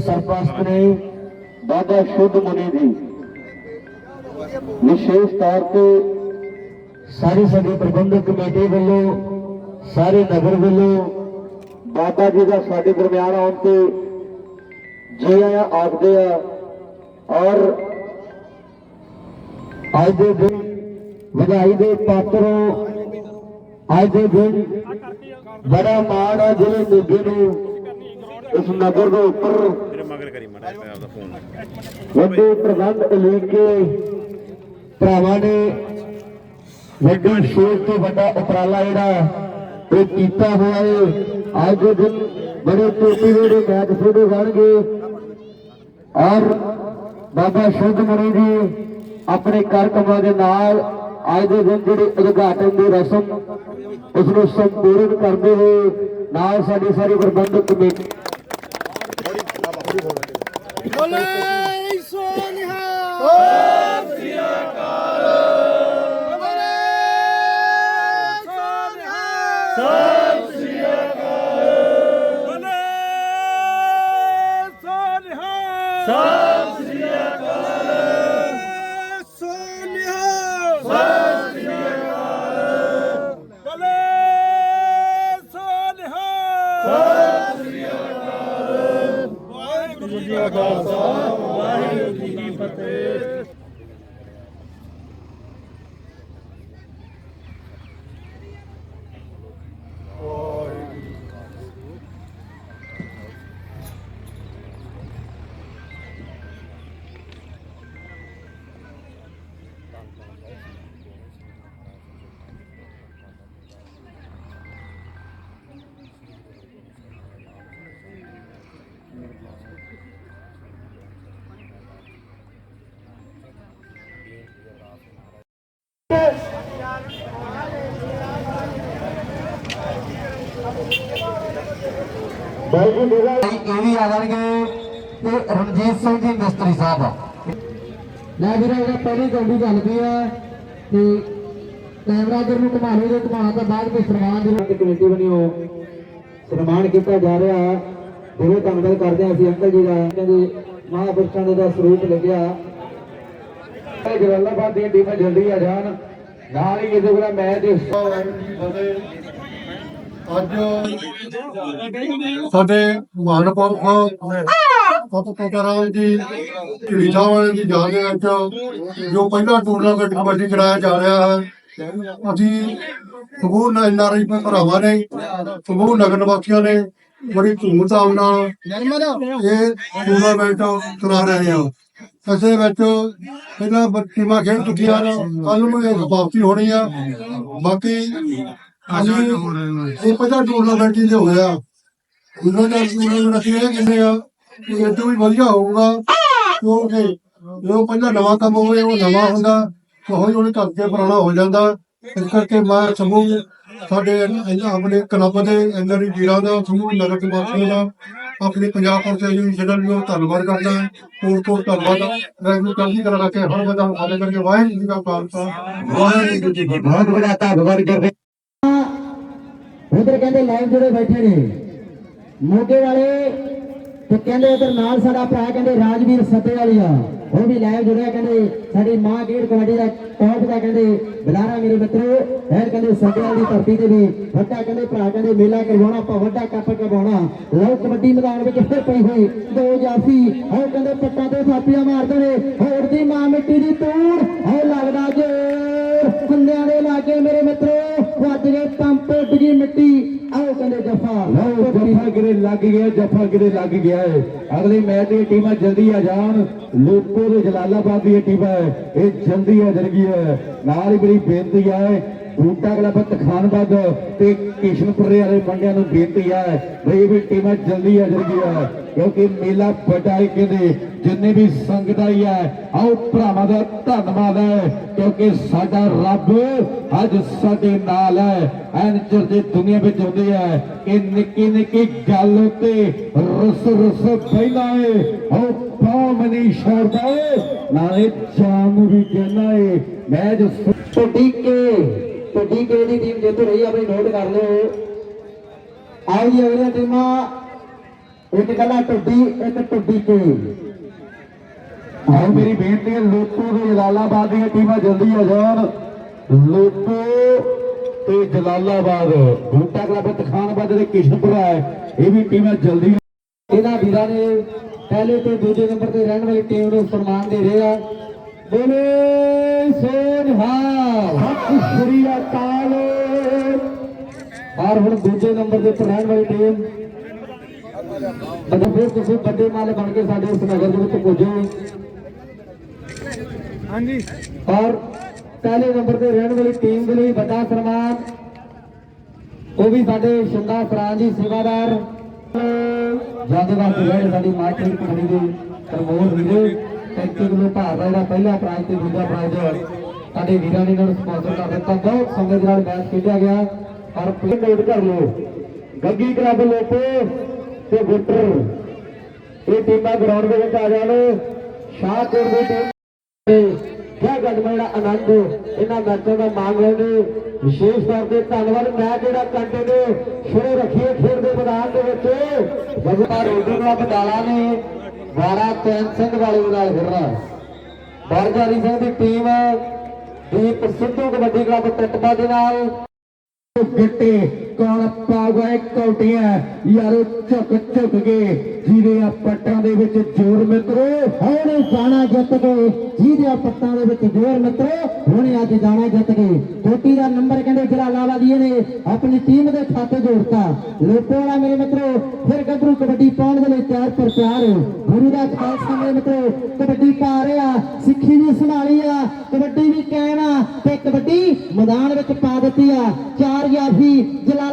ਸਰਪ੍ਰਸਤ ਨੇ ਬਾਬਾ ਸ਼ੁੱਧ ਮੁਨੀ ਜੀ ਵਿਸ਼ੇਸ਼ ਤੌਰ ਤੇ ਸਾਰੀ ਸਾਡੀ ਪ੍ਰਬੰਧਕ ਕਮੇਟੀ ਵੱਲੋਂ, ਸਾਰੇ ਨਗਰ ਵੱਲੋਂ ਬਾਬਾ ਜੀ ਦਾ ਸਾਡੇ ਦਰਮਿਆਨ ਆਉਣ ਤੇ ਜੀ ਆਇਆਂ, ਆਖਦੇ ਆ। ਔਰ ਅੱਜ ਦੇ ਦਿਨ ਵਧਾਈ ਦੇ ਪਾਤਰੋਂ ਅੱਜ ਦੇ ਦਿਨ ਬੜਾ ਮਾਣ ਆ ਜਿਹੜੇ ਮੋਗੇ ਨੂੰ ਇਸ ਨਗਰ ਦੇ ਉੱਪਰ ਮੇਰੇ ਮਗਰ ਕਰੀ ਮਾੜਾ ਜਿਹਾ ਆਪਦਾ ਫੋਨ ਵੱਡੇ ਪ੍ਰਬੰਧ ਉਲੀਕ ਕੇ ਭਰਾਵਾਂ ਨੇ ਵੱਡੀ ਸੋਚ ਤੋਂ ਵੱਡਾ ਉਪਰਾਲਾ ਜਿਹੜਾ ਇਹ ਕੀਤਾ ਹੋਇਆ ਹੈ। ਅੱਜ ਦੇ ਦਿਨ ਬੜੇ ਟੋਪੀ ਦੇ ਮੈਚ ਖੇਡੇ ਜਾਣਗੇ। ਔਰ ਬਾਬਾ ਸ਼ੁੱਧ ਮਣੀ ਜੀ ਆਪਣੇ ਕਾਰਕਮਾਂ ਦੇ ਨਾਲ ਅੱਜ ਦੇ ਦਿਨ ਜਿਹੜੇ ਉਦਘਾਟਨ ਦੀ ਰਸਮ ਉਸ ਨੂੰ ਸੰਪੂਰਨ ਕਰਦੇ ਹੋਏ ਨਾਲ ਸਾਡੀ ਸਾਰੀ ਪ੍ਰਬੰਧਕ ਕਮੇਟੀ ਬੋਲੇ ਸੋਨਿਹਾ ਸਤਿ ਇਹ ਵੀ ਆ ਜਾਣਗੇ ਤੇ ਰਣਜੀਤ ਸਿੰਘ ਜੀ ਮਿਸਤਰੀ ਸਾਹਿਬ। ਲੈ ਵੀਰੇ ਇਹ ਪਹਿਲੀ ਗੌਡੀ ਗੱਲ ਪਈ ਹੈ? ਤੇ ਕੈਮਰਾ ਇਧਰ ਨੂੰ ਘੁਮਾ ਲਓ ਜੇ ਘੁਮਾਉਣਾ ਤਾਂ ਬਾਅਦ ਵਿੱਚ ਸਨਮਾਨ ਦੀ ਰੰਗ ਕਮੇਟੀ ਬਣੀ ਹੋ ਸਨਮਾਨ ਕੀਤਾ ਜਾ ਰਿਹਾ। ਬਹੁਤ ਧੰਨਵਾਦ ਕਰਦੇ ਹਾਂ ਅਸੀਂ ਅੰਕਲ ਜੀ ਦਾ ਕਹਿੰਦੇ ਮਹਾਂਪੁਰਸ਼ਾਂ ਦਾ ਸਰੂਪ ਲੱਗਿਆ ਜਲਾਲਾਬਾਦ ਦੀਆਂ ਟੀਮਾਂ ਜਲਦੀ ਆ ਜਾਣ। ਨਾਲ ਹੀ ਇਹਦੇ ਕੋਲ ਮੈਚ ਅੱਜ ਸਾਡੇ ਮਹਾਨਪੁਰਖ ਪਤ ਪਤਰਾਮ ਜੀ ਢੀਠਾ ਵਾਲੇ ਦੀ ਯਾਦ ਦੇ ਵਿੱਚ ਜੋ ਪਹਿਲਾ ਟੂਰਨਾਮੈਂਟ ਕਬੱਡੀ ਕਰਾਇਆ ਜਾ ਰਿਹਾ ਹੈ। ਅਸੀਂ ਸਮੂਹ ਐਨਆਰਆਈ ਭਰਾਵਾਂ ਨੇ ਸਮੂਹ ਨਗਰ ਨਿਵਾਸੀਆਂ ਨੇ ਬੜੀ ਧੂਮਧਾਮ ਨਾਲ ਇਹ ਟੂਰਨਾਮੈਂਟ ਕਰਾ ਰਹੇ ਹਾਂ ਅਸੇ ਵਿੱਚ ਪਹਿਲਾਂ ਬ- ਟੀਮਾਂ ਖੇਡ ਚੁੱਕੀਆਂ ਨੇ ਕੱਲ ਨੂੰ ਇਹ ਵਾਪਸੀ ਹੋਣੀ ਆ। ਬਾਕੀ ਅਸੀਂ ਇਹ ਪਹਿਲਾ ਟੂਰਨਾਮੈਂਟ ਹੀ ਹੋਇਆ? ਉਹਨਾਂ ਦਾ ਟੂਰਨਾਮੈਂਟ ਇਹ ਕਹਿੰਦੇ ਆ? ਇਹ ਤੋਂ ਵੀ ਵਧੀਆ ਹੋਊਗਾ ਕਿਉਂਕਿ ਜੋ ਪਹਿਲਾਂ ਨਵਾਂ ਕੰਮ ਹੋਵੇ ਉਹ ਨਵਾਂ ਹੁੰਦਾ ਤੇ ਹੌਲੀ ਹੌਲੀ ਕਰਕੇ ਪੁਰਾਣਾ ਹੋ ਜਾਂਦਾ। ਇਸ ਕਰਕੇ ਮੈਂ ਸਮੂਹ ਸਾਡੇ ਇਹਨਾਂ ਆਪਣੇ ਕਲੱਬ ਦੇ ਐਨਆਰਈ ਵੀਰਾਂ ਦਾ ਸਮੂਹ ਨਗਰ ਨਿਵਾਸੀਆਂ ਦਾ ਆਪਣੇ ਪੰਜਾਬ ਪੁਲਿਸ ਵੀ ਉਹ ਧੰਨਵਾਦ ਕਰਦਾ ਹੈ। ਕੋਟ ਕੋਟ ਧੰਨਵਾਦ ਰੈਗੂਲਰ ਕਰਦੀ ਕਰਾ ਕੇ ਹਰ ਬੰਦਾ ਸਾਡੇ ਕਰਕੇ ਵਾਹਿਗੁਰੂ ਜੀ ਕਾ ਖਾਲਸਾ। ਵਾਹਿਗੁਰੂ ਜੀ ਕੀ ਬਹੁਤ ਬੜਾ ਧੰਨਵਾਦ ਕਰਦੇ ਉਧਰ ਕਹਿੰਦੇ ਲਾਈਵ ਜਿਹੜੇ ਬੈਠੇ ਨੇ। ਮੋਗੇ ਵਾਲੇ ਤੇ ਕਹਿੰਦੇ ਉਧਰ ਨਾਲ ਸਾਡਾ ਭਰਾ ਕਹਿੰਦੇ ਰਾਜਵੀਰ ਸੱਤੇ ਵਾਲੀਆ ਉਹ ਵੀ ਲਾਈਵ ਜੁੜਿਆ ਕਹਿੰਦੇ, ਸਾਡੀ ਮਾਂ ਗੇੜ ਕਬੱਡੀ ਦਾ ਟੌਪ ਦਾ ਕਹਿੰਦੇ, ਬੁਲਾਰਾ ਮੇਰੇ ਮਿੱਤਰੋ। ਐਨ ਕਹਿੰਦੇ ਸੱਤੇ ਵਾਲੀ ਧਰਤੀ ਤੇ ਵੀ ਵੱਡਾ ਕਹਿੰਦੇ ਭਰਾ ਕਹਿੰਦੇ ਮੇਲਾ ਕਰਵਾਉਣਾ, ਆਪਾਂ ਵੱਡਾ ਕੱਪ ਕਰਵਾਉਣਾ। ਲਓ ਕਬੱਡੀ ਮੈਦਾਨ ਵਿੱਚ ਫਿਰ ਪਈ ਹੋਈ ਦੋ ਜਾਫੀ। ਉਹ ਕਹਿੰਦੇ ਪੱਟਾਂ ਤੇ ਥਾਪੀਆਂ ਮਾਰਦੇ ਨੇ। ਹੋਰ ਦੀ ਮਾਂ ਮਿੱਟੀ ਦੀ ਤੂੜ ਉਹ ਲੱਗਦਾ ਜੋਰ। ਫੰਦਿਆਂ ਦੇ ਲਾਗੇ ਮੇਰੇ ਮਿੱਤਰੋ। ਵੱਜ ਗਏ ਪੰਪ ਉੱਡ ਗਈ ਮਿੱਟੀ ਆਓ ਕਹਿੰਦੇ ਜਫਾ। ਲਓ ਜਫਾ ਗਿਰੇ ਲੱਗ ਗਿਆ ਜਫਾ ਗਿਰੇ ਲੱਗ ਗਿਆ ਹੈ। ਅਗਲੇ ਮੈਚ ਦੀਆਂ ਟੀਮਾਂ ਜਲਦੀ ਆ ਜਾਣ। ਲੋਕੋ ਦੇ ਜਲਾਲਾਬਾਦ ਦੀਆਂ ਟੀਮਾਂ ਹੈ, ਇਹ ਜਲਦੀ ਆ ਜਰਗੀ ਹੈ ਨਾਲ ਹੀ ਬੜੀ ਬੇਨਤੀ ਹੈ ਬੂਟਾ ਕਲੱਬ ਤਖਾਨਬਾਦ ਤੇ ਕਿਸ਼ਨਪੁਰੇ ਵਾਲੇ ਮੰਡਿਆਂ ਨੂੰ ਬੇਨਤੀ ਹੈ ਬਈ ਇਹ ਵੀ ਟੀਮਾਂ ਜਲਦੀ ਆ ਜਰਗੀ ਹੈ ਕਿਉਂਕਿ ਮੇਲਾ ਵੱਡਾ ਹੈ ਕਹਿੰਦੇ ਜਿੰਨੇ ਵੀ ਸੰਗਤ ਆਈ ਹੈ ਆਓ ਭਰਾਵਾਂ ਦਾ ਧੰਨਵਾਦ ਹੈ, ਕਿਉਂਕਿ ਸਾਡਾ ਰੱਬ ਅੱਜ ਸਾਡੇ ਨਾਲ ਹੈ, ਐਨ ਚਰਦੇ ਦੁਨੀਆ ਵਿੱਚ ਹੁੰਦੇ ਹੈ ਕਿ ਨਿੱਕੀ ਨਿੱਕੀ ਗੱਲ ਉੱਤੇ ਰਸ ਰਸ ਪੈਂਦਾ ਏ ਆਓ ਪਾਮ ਨਹੀਂ ਨਾਲੇ ਜਾਨ ਨੂੰ ਵੀ ਕਹਿੰਦਾ ਏ ਮੈਚ ਟੀਕੇ। ਟੀਕੇ ਦੀ ਟੀਮ ਜਿੱਤ ਰਹੀ ਆਪਣੀ ਨੋਟ ਕਰ ਲਿਓ। ਆਓ ਜੀ ਅਗਲੀਆਂ ਟੀਮਾਂ ਇੱਕ ਕੱਲਾ ਟੁੱਡੀ ਇੱਕ ਟੁੱਡੀ ਕੇ ਆਓ ਮੇਰੀ ਬੇਨਤੀ ਹੈ ਲੋਕੋ ਤੇ ਜਲਾਲਾਬਾਦ ਦੀਆਂ ਟੀਮਾਂ ਜਲਦੀ ਆ ਜਾਣ। ਲੋਕੋ ਤੇ ਜਲਾਲਾਬਾਦ। ਬੂਟਾ ਕਲੱਬ ਤਖਾਨਬਾਦ ਦੇ ਕਿਸ਼ਨਪੁਰਾ ਹੈ। ਇਹ ਵੀ ਟੀਮਾਂ ਜਲਦੀ ਇਹਨਾਂ ਵੀਰਾਂ ਨੇ ਪਹਿਲੇ ਤੇ ਦੂਜੇ ਨੰਬਰ ਤੇ ਰਹਿਣ ਵਾਲੀ ਟੀਮ ਨੂੰ ਸਨਮਾਨ ਦੇ ਰਹੇ ਆ। ਬੋਲੇ ਸੋਨਹਾਲ ਸਤਿ ਸ੍ਰੀ ਅਕਾਲ ਔਰ ਹੁਣ ਦੂਜੇ ਨੰਬਰ ਦੇ ਰਹਿਣ ਵਾਲੀ ਟੀਮ ਫਿਰ ਤੁਸੀਂ ਵੱਡੇ ਮਾਲ ਬਣ ਕੇ ਸਾਡੇ ਇਸ ਨਗਰ ਦੇ ਵਿੱਚ ਪੁੱਜੋ ਹਾਂਜੀ। ਔਰ ਪਹਿਲੇ ਨੰਬਰ ਤੇ ਰਹਿਣ ਵਾਲੀ ਟੀਮ ਦੇ ਲਈ ਵੱਡਾ ਸਨਮਾਨ। ਉਹ ਵੀ ਸਾਡੇ ਸ਼ਿੰਦਾ ਸਰਾਂ ਜੀ ਸੇਵਾਦਾਰ। ਜਾਂਦੇ ਵਾਸਤੇ ਜਿਹੜੇ ਸਾਡੀ ਮਾਰਕੀਟ ਕਮੇਟੀ ਦੇ ਪ੍ਰਮੋਦ ਵੀਰੇ। 35 ਕਿਲੋ ਭਾਰ ਦਾ ਜਿਹੜਾ ਪਹਿਲਾ ਪ੍ਰਾਈਜ਼ ਤੇ ਦੂਜਾ ਪ੍ਰਾਈਜ਼ ਸਾਡੇ ਵੀਰਾਂ ਨੇ ਇਹਨਾਂ ਨੂੰ ਸਪਾਂਸਰ ਕਰ ਦਿੱਤਾ। ਬਹੁਤ ਸਮੇਂ ਦੇ ਨਾਲ ਮੈਚ ਖੇਡਿਆ ਗਿਆ। ਔਰ ਪਲੇਅ ਨੋਟ ਕਰ ਲਓ ਗੱਗੀ ਕਲੱਬ ਲੋਪੋ ਤੇ ਗੁੱਟਰ ਇਹ ਟੀਮਾਂ ਗਰਾਊਂਡ ਦੇ ਵਿੱਚ ਆ ਜਾਣ। ਸ਼ਾਹਕੋਟ ਦੀ ਟੀਮ ਕਿਆ ਗੱਡਮਾ ਜਿਹੜਾ ਆਨੰਦ, ਇਹਨਾਂ ਮੈਚਾਂ ਦਾ ਮੰਗ ਰਹੇ ਵਿਸ਼ੇਸ਼ ਤੌਰ ਤੇ ਧੰਨਵਾਦ। ਮੈਚ ਜਿਹੜਾ ਕੰਟੀਨਿਊ ਸ਼ੁਰੂ ਰੱਖੀਏ ਖੇਡ ਦੇ ਮੈਦਾਨ ਦੇ ਵਿੱਚ। ਬਗਵਾਰ ਉਦੋਂ ਦਾ ਬਟਾਲਾ ਨੇ ਵਾਰਾ ਚੈਨ ਸਿੰਘ ਵਾਲੇ ਦੇ ਨਾਲ ਖੇਡਣਾ। ਬਰਜਾਰੀ ਸਿੰਘ ਦੀ ਟੀਮ ਦੀਪ ਸਿੱਧੂ ਕਬੱਡੀ ਕਲੱਬ ਟੱਟਪਾ ਦੇ ਨਾਲ। ਗਿੱਟੇ ਕੌਣ ਪਾਊਗਾ ਇੱਕ ਯਾਰੋ ਝੁਕ ਝੁਕ ਕੇ ਜਿਹਦੇ ਪੱਟਾਂ ਦੇ ਵਿੱਚ ਜੋਰ ਮਿੱਤਰੋ, ਹੁਣੇ ਜਾਣਾ ਜਿੱਤ ਗਏ ਜਿਹਦੇ ਪੱਤਾਂ ਦੇ ਵਿੱਚ ਜੋਰ ਮਿੱਤਰੋ, ਹੁਣੇ ਅੱਜ ਜਾਣਾ ਜਿੱਤ ਗਏ ਕੋਟੀ ਦਾ ਨੰਬਰ ਕਹਿੰਦੇ ਜਲਾਲਾਬਾਦੀਏ ਨੇ, ਆਪਣੀ ਟੀਮ ਦੇ ਖਾਤੇ ਜੋੜਤਾ ਲੋਪੋ ਵਾਲਾ ਮੇਰੇ ਮਿੱਤਰੋ, ਫਿਰ ਗੱਭਰੂ ਕਬੱਡੀ ਪਾਉਣ ਦੇ ਲਈ ਤਿਆਰ ਪਰ ਤਿਆਰ। ਗੁਰੂ ਦਾ ਖਾਲਸਾ ਮੇਰੇ ਮਿੱਤਰੋ, ਕਬੱਡੀ ਪਾ ਰਿਹਾ ਸਿੱਖੀ ਵੀ ਸੰਭਾਲੀ ਆ, ਕਬੱਡੀ ਵੀ ਕਾਇਮ ਆ, ਤੇ ਕਬੱਡੀ ਮੈਦਾਨ ਵਿੱਚ ਪਾ ਦਿੱਤੀ ਆ। ਚਾਰ ਜਾਫੀ ਜਲਾਲਾਬਾਦ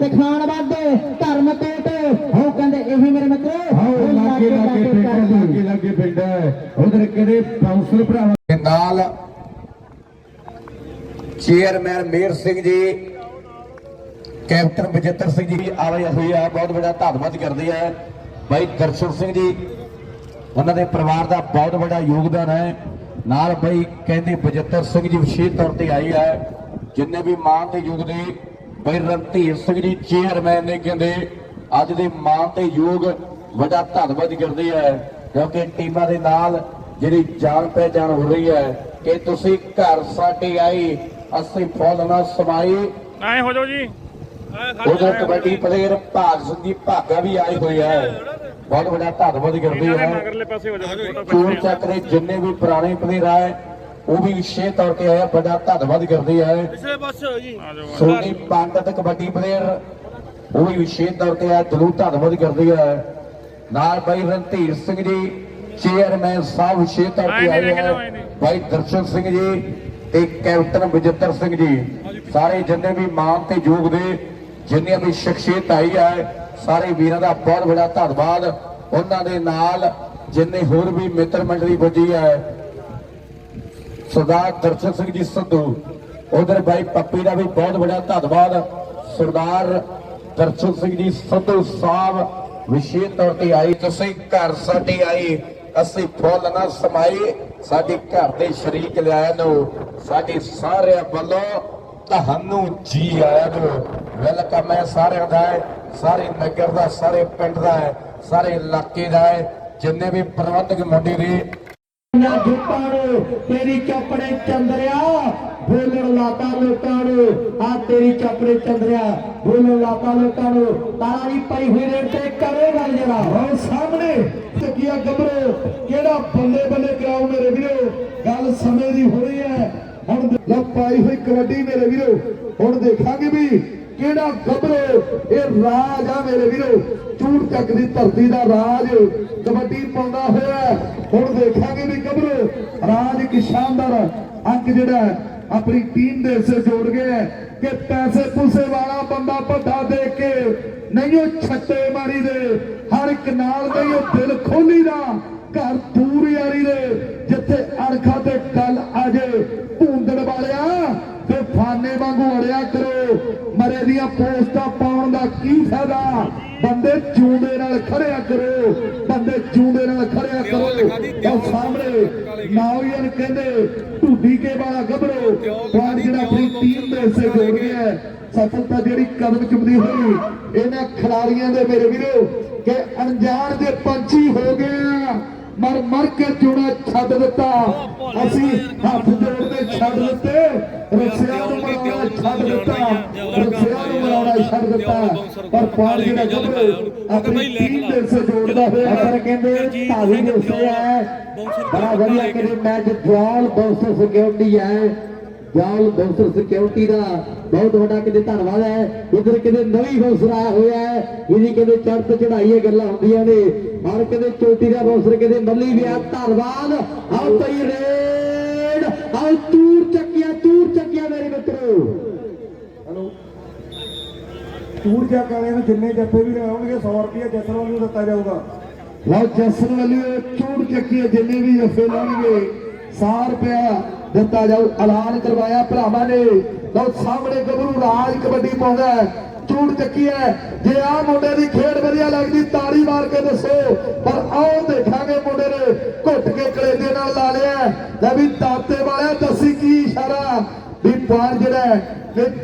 ਤੇ ਖਾਨਬਾਦ ਧਰਮਕੋਟ ਉਹ ਕਹਿੰਦੇ ਇਹ ਮੇਰੇ ਮਿੱਤਰੋ ਲਾਗੇ ਲਾਗੇ ਪਿੰਡ ਹੈ, ਲਾਗੇ ਲਾਗੇ ਪਿੰਡ। ਹੈ ਉਧਰ ਕਿਹੜੇ ਬਾਉਂਸਰ ਭਰਾਵਾਂ ਦੇ ਨਾਲ ਚੇਅਰਮੈਨ ਮੇਰ ਸਿੰਘ ਜੀ ਕੈਪਟਨ ਬਜਿੱਤਰ ਸਿੰਘ ਜੀ ਆਏ ਹੋਏ ਆ। ਬਹੁਤ ਵੱਡਾ ਧੰਨਵਾਦ ਕਰਦੇ ਆ ਬਾਈ ਦਰਸ਼ਨ ਸਿੰਘ ਜੀ। ਉਹਨਾਂ ਦੇ ਪਰਿਵਾਰ ਦਾ ਬਹੁਤ ਵੱਡਾ ਯੋਗਦਾਨ ਹੈ। ਨਾਲ ਬਾਈ ਕਹਿੰਦੇ ਬਜਿੱਤਰ ਸਿੰਘ ਜੀ ਵਿਸ਼ੇਸ਼ ਤੌਰ ਤੇ ਆਏ ਆ। ਜਿੰਨੇ ਵੀ ਮਾਨ ਤੇ ਯੋਗ ਦੇ ਬਾਈ ਰਣਧੀਰ ਸਿੰਘ ਜੀ ਚੇਅਰਮੈਨ ਨੇ ਕਹਿੰਦੇ ਅੱਜ ਦੇ ਮਾਨ ਤੇ ਯੋਗ ਵੱਡਾ ਧੰਨਵਾਦ ਕਰਦੇ ਆ ਕਿਉਂਕਿ ਟੀਮਾਂ ਦੇ ਨਾਲ ਜਿਹੜੀ ਜਾਣ ਪਹਿਚਾਣ ਹੋ ਰਹੀ ਹੈ ਕਿ ਤੁਸੀਂ ਘਰ ਸਾਡੇ ਆਏ ਅਸੀਂ ਫੁੱਲ ਨਾ ਸਮਾਈ ਐ ਹੋ ਜਾਓ ਜੀ। ਉਧਰ ਕਬੱਡੀ ਪਲੇਅਰ ਭਾਗ ਸਿੰਘ ਜੀ ਭਾਗਾ ਵੀ ਆਏ ਹੋਏ ਆ। ਬਹੁਤ ਵੱਡਾ ਧੰਨਵਾਦ ਕਰਦੇ ਆ। ਮਗਰਲੇ ਪਾਸੇ ਹੋ ਜਾਓ ਫੋਟੋ ਚੋਰ ਚੱਕ ਦੇ ਜਿੰਨੇ ਵੀ ਪੁਰਾਣੇ ਪਲੇਅਰ ਆਏ ਉਹ ਵੀ ਵਿਸ਼ੇਸ਼ ਤੌਰ ਤੇ ਆਇਆ ਵੱਡਾ ਧੰਨਵਾਦ ਕਰਦੇ ਆ। ਆ ਜਾਓ ਸੋਨੀ ਪੰਡਤ ਕਬੱਡੀ ਪਲੇਅਰ ਉਹ ਵੀ ਵਿਸ਼ੇਸ਼ ਤੌਰ ਤੇ ਆ ਦਿਲੋਂ ਧੰਨਵਾਦ ਕਰਦੇ ਆ। ਨਾਲ ਬਾਈ ਰਣਧੀਰ ਸਿੰਘ ਜੀ ਚੇਅਰਮੈਨ ਸਾਹਿਬ ਵਿਸ਼ੇਸ਼ ਤੌਰ ਤੇ ਆਏ ਆ। ਬਾਈ ਦਰਸ਼ਨ ਸਿੰਘ ਜੀ ਤੇ ਕੈਪਟਨ ਬਜਿੱਤਰ ਸਿੰਘ ਜੀ। ਸਾਰੇ ਜਿੰਨੇ ਵੀ ਮਾਨ ਤੇ ਯੋਗ ਦੇ ਜਿੰਨੀਆਂ ਵੀ ਸ਼ਖਸੀਅਤ ਆਈ ਹੈ ਸਾਰੇ ਵੀਰਾਂ ਦਾ ਬਹੁਤ ਵੱਡਾ ਧੰਨਵਾਦ। ਉਹਨਾਂ ਦੇ ਨਾਲ ਜਿੰਨੇ ਹੋਰ ਵੀ ਮਿੱਤਰ ਮੰਡਲੀ ਵੱਜੀ ਹੈ ਸਰਦਾਰ ਦਰਸ਼ਨ ਸਿੰਘ ਜੀ ਸੰਧੂ, ਉਧਰ ਬਾਈ ਪੱਪੀ ਦਾ ਵੀ ਬਹੁਤ ਬੜਾ ਧੰਨਵਾਦ। ਸਰਦਾਰ ਦਰਸ਼ਨ ਸਿੰਘ ਜੀ ਸੰਧੂ ਸਾਹਿਬ ਵਿਸ਼ੇਸ਼ ਤੌਰ ਤੇ ਆਏ। ਤੁਸੀਂ ਘਰ ਸਾਡੇ ਆਏ ਅਸੀਂ ਫੁੱਲ ਨਾ ਸਮਾਏ। ਸਾਡੇ ਘਰ ਦੇ ਸ਼ਰੀਕ ਲਿਆਇਆ ਨੂੰ, ਸਾਡੇ ਸਾਰਿਆਂ ਵੱਲੋਂ ਤੁਹਾਨੂੰ ਜੀ ਆਇਆਂ ਨੂੰ। ਵੈਲਕਮ ਹੈ ਸਾਰਿਆਂ ਦਾ ਹੈ, ਸਾਰੇ ਨਗਰ ਦਾ, ਸਾਰੇ ਪਿੰਡ ਦਾ ਹੈ, ਸਾਰੇ ਇਲਾਕੇ ਦਾ ਹੈ। ਜਿੰਨੇ ਵੀ ਪ੍ਰਬੰਧਕ ਮੁੰਡੇ ਨੇ ਨਾ ਜੁੱਤਾਂ ਨੂੰ ਤੇਰੀ ਚੌਪੜੇ ਚੰਦਰਿਆ, ਬੋਲਣ ਲਾਤਾ ਲੋਕਾਂ ਨੂੰ ਆ ਤੇਰੀ ਚੌਪੜੇ ਚੰਦਰਿਆ, ਬੋਲਣ ਲਾਤਾ ਲੋਕਾਂ ਨੂੰ ਤਾਰਾ ਨਹੀਂ ਪਈ ਹੋਈ ਰੇਟ ਤੇ ਕਰੇਗਾ ਜਰਾ। ਹੁਣ ਸਾਹਮਣੇ ਤਕੀਆ ਗੱਭਰੂ, ਕਿਹੜਾ ਬੱਲੇ ਬੱਲੇ ਕਰਾਉ ਮੇਰੇ ਵੀਰੋ? ਗੱਲ ਸਮੇਂ ਦੀ ਹੋ ਰਹੀ ਹੈ। ਹੁਣ ਲੋ ਪਾਈ ਹੋਈ ਕਬੱਡੀ ਮੇਰੇ ਵੀਰੋ। ਹੁਣ ਦੇਖਾਂਗੇ ਵੀ ਕਿਹੜਾ ਗੱਭਰੂ ਇਹ ਰਾਜ ਆ ਮੇਰੇ ਵੀਰੋ। ਚੂੜ ਚੱਕ ਦੀ ਧਰਤੀ ਦਾ ਰਾਜ। ਕਬੱਡੀ ਪਾਉਂਦਾ ਹੋਇਆ ਹੁਣ ਦੇਖਾਂਗੇ ਵੀ ਗੱਭਰੂ ਰਾਜ ਇੱਕ ਸ਼ਾਨਦਾਰ ਅੰਕ ਜਿਹੜਾ ਆਪਣੀ ਟੀਮ ਦੇ ਹਿੱਸੇ ਜੋੜ ਗਿਆ ਕਿ ਪੈਸੇ ਪੂਸੇ ਵਾਲਾ ਬੰਦਾ ਵੱਡਾ ਦੇਖ ਕੇ ਨਹੀਂ ਉਹ ਛੱਤੇ ਮਾਰੀ ਦੇ। ਹਰ ਇੱਕ ਨਾਲ ਨਹੀਂ ਉਹ ਦਿਲ ਖੋਲੀ ਦਾ। ਘਰ ਦੂਰ ਯਾਰੀ ਦੇ। ਜਿੱਥੇ ਅਣਖਾਂ ਤੇ ਗੱਲ ਆ ਜੇ, ਭੂੰਦੜ ਵਾਲਿਆ, ਤੇ ਫਾਨੇ ਵਾਂਗੂ ਅੜਿਆ ਕਰੋ। ਮਰੇ ਦੀਆਂ ਪੋਸਟਾਂ ਪਾਉਣ ਦਾ ਕੀ ਫਾਇਦਾ? ਬੰਦੇ ਜੂੰਦੇ ਨਾਲ ਖੜਿਆ ਕਰੋ। ਬੰਦੇ ਜੂੰਦੇ ਨਾਲ ਖੜਿਆ ਕਰੋ। ਉਹ ਸਾਹਮਣੇ ਨਾਉਯਨ ਕਹਿੰਦੇ ਢੂਡੀ ਕੇ ਵਾਲਾ ਗੱਭਰੂ। ਬਾਅਦ ਜਿਹੜਾ ਆਪਣੀ ਟੀਮ ਦੇ ਹਿੱਸੇ ਜੋੜ ਗਿਆ। ਸਫਲਤਾ ਜਿਹੜੀ ਕਦਮ ਚੁੰਮਦੀ ਹੋਈ ਇਹਨਾਂ ਖਿਡਾਰੀਆਂ ਦੇ ਮੇਰੇ ਵੀਰੋ ਕਿ ਅਣਜਾਣ ਦੇ ਪੰਛੀ ਹੋ ਗਏ ਮਰ ਮਰ ਕੇ ਜੁੜਾ ਛੱਡ ਦਿੱਤਾ। ਅਸੀਂ ਹੱਥ ਜੋੜਦੇ ਛੱਡ ਦਿੱਤੇ। ਰਸਿਆਂ ਨੂੰ ਮਰਾਉਣਾ ਛੱਡ ਦਿੱਤਾ। ਰਸਿਆਂ ਨੂੰ ਮਰਾਉਣਾ ਛੱਡ ਦਿੱਤਾ। ਪਰ ਪਾਲ ਜਿਹੜਾ ਗੱਭਰੂ ਆਪਣੀ ਟੀਮ ਦੇ ਸੇ ਜੋੜਦਾ ਹੋਇਆ। ਅਸਰ ਕਹਿੰਦੇ ਦੇ ਉੱਤੇ ਹੈ ਬੜਾ ਵਧੀਆ ਕਹਿੰਦੇ ਮੈਚ ਜਵਾਲ ਬੌਸਰ ਸਿਕਿਉਰਿਟੀ ਹੈ ਜਵਾਲ ਬੌਸਰ ਸਿਕਿਉਰਿਟੀ ਦਾ ਬਹੁਤ ਵੱਡਾ ਕਹਿੰਦੇ ਧੰਨਵਾਦ ਹੈ। ਇਧਰ ਕਹਿੰਦੇ ਨਵੀਂ ਬੌਸਰ ਆਇਆ ਹੋਇਆ ਹੈ। ਇਹਦੀ ਕਹਿੰਦੇ ਚੜ੍ਹਤ ਚੜਾਈ ਇਹ ਗੱਲਾਂ ਹੁੰਦੀਆਂ ਨੇ। ਔਰ ਕਹਿੰਦੇ ਚੋਟੀ ਦਾ ਬੌਸਰ ਕਹਿੰਦੇ ਮੱਲੀ ਵੀ ਆ। ਧੰਨਵਾਦ। ਆਓ ਪਈ ਰੇਡ। ਆਓ ਤੂਰ ਚੱਕਿਆ ਤੂਰ ਚੱਕਿਆ ਮੇਰੇ ਮਿੱਤਰੋ। ਟੂਰ ਜਾ ਕੇ ਨੂੰ ਜਿੰਨੇ ਜੱਫੇ ਵੀ ਆਉਣਗੇ 100 ਰੁਪਏ ਜੱਸਰ ਨੂੰ ਦਿੱਤਾ ਜਾਊਗਾ। ਲਓ ਜਸਨ ਵਾਲਿਓ ਚੂੜ ਚੱਕੀ ਜਿੰਨੇ ਵੀ ਜੱਫੇ ਲਾਉਣਗੇ 100 ਰੁਪਇਆ ਦਿੱਤਾ ਜਾਊ ਐਲਾਨ ਕਰਵਾਇਆ ਭਰਾਵਾਂ ਨੇ। ਲਓ ਸਾਹਮਣੇ ਗੱਭਰੂ ਰਾਜ ਕਬੱਡੀ ਪਾਉਂਦਾ ਚੂੜ ਚੱਕੀ ਹੈ। ਜੇ ਆ ਮੁੰਡੇ ਦੀ ਖੇਡ ਵਧੀਆ ਲੱਗਦੀ ਤਾੜੀ ਮਾਰ ਕੇ ਦੱਸੋ। ਪਰ ਆਓ ਦੇਖਾਂਗੇ ਮੁੰਡੇ ਨੇ ਘੁੱਟ ਕੇ ਕਲੇਜੇ ਨਾਲ ਲਾ ਲਿਆ ਲੈ ਵੀ ਤਾਤੇ ਵਾਲਿਆ ਦੱਸੀ ਕੀ ਇਸ਼ਾਰਾ? ਵੀ ਪਾਣ ਜਿਹੜਾ ਹੈ,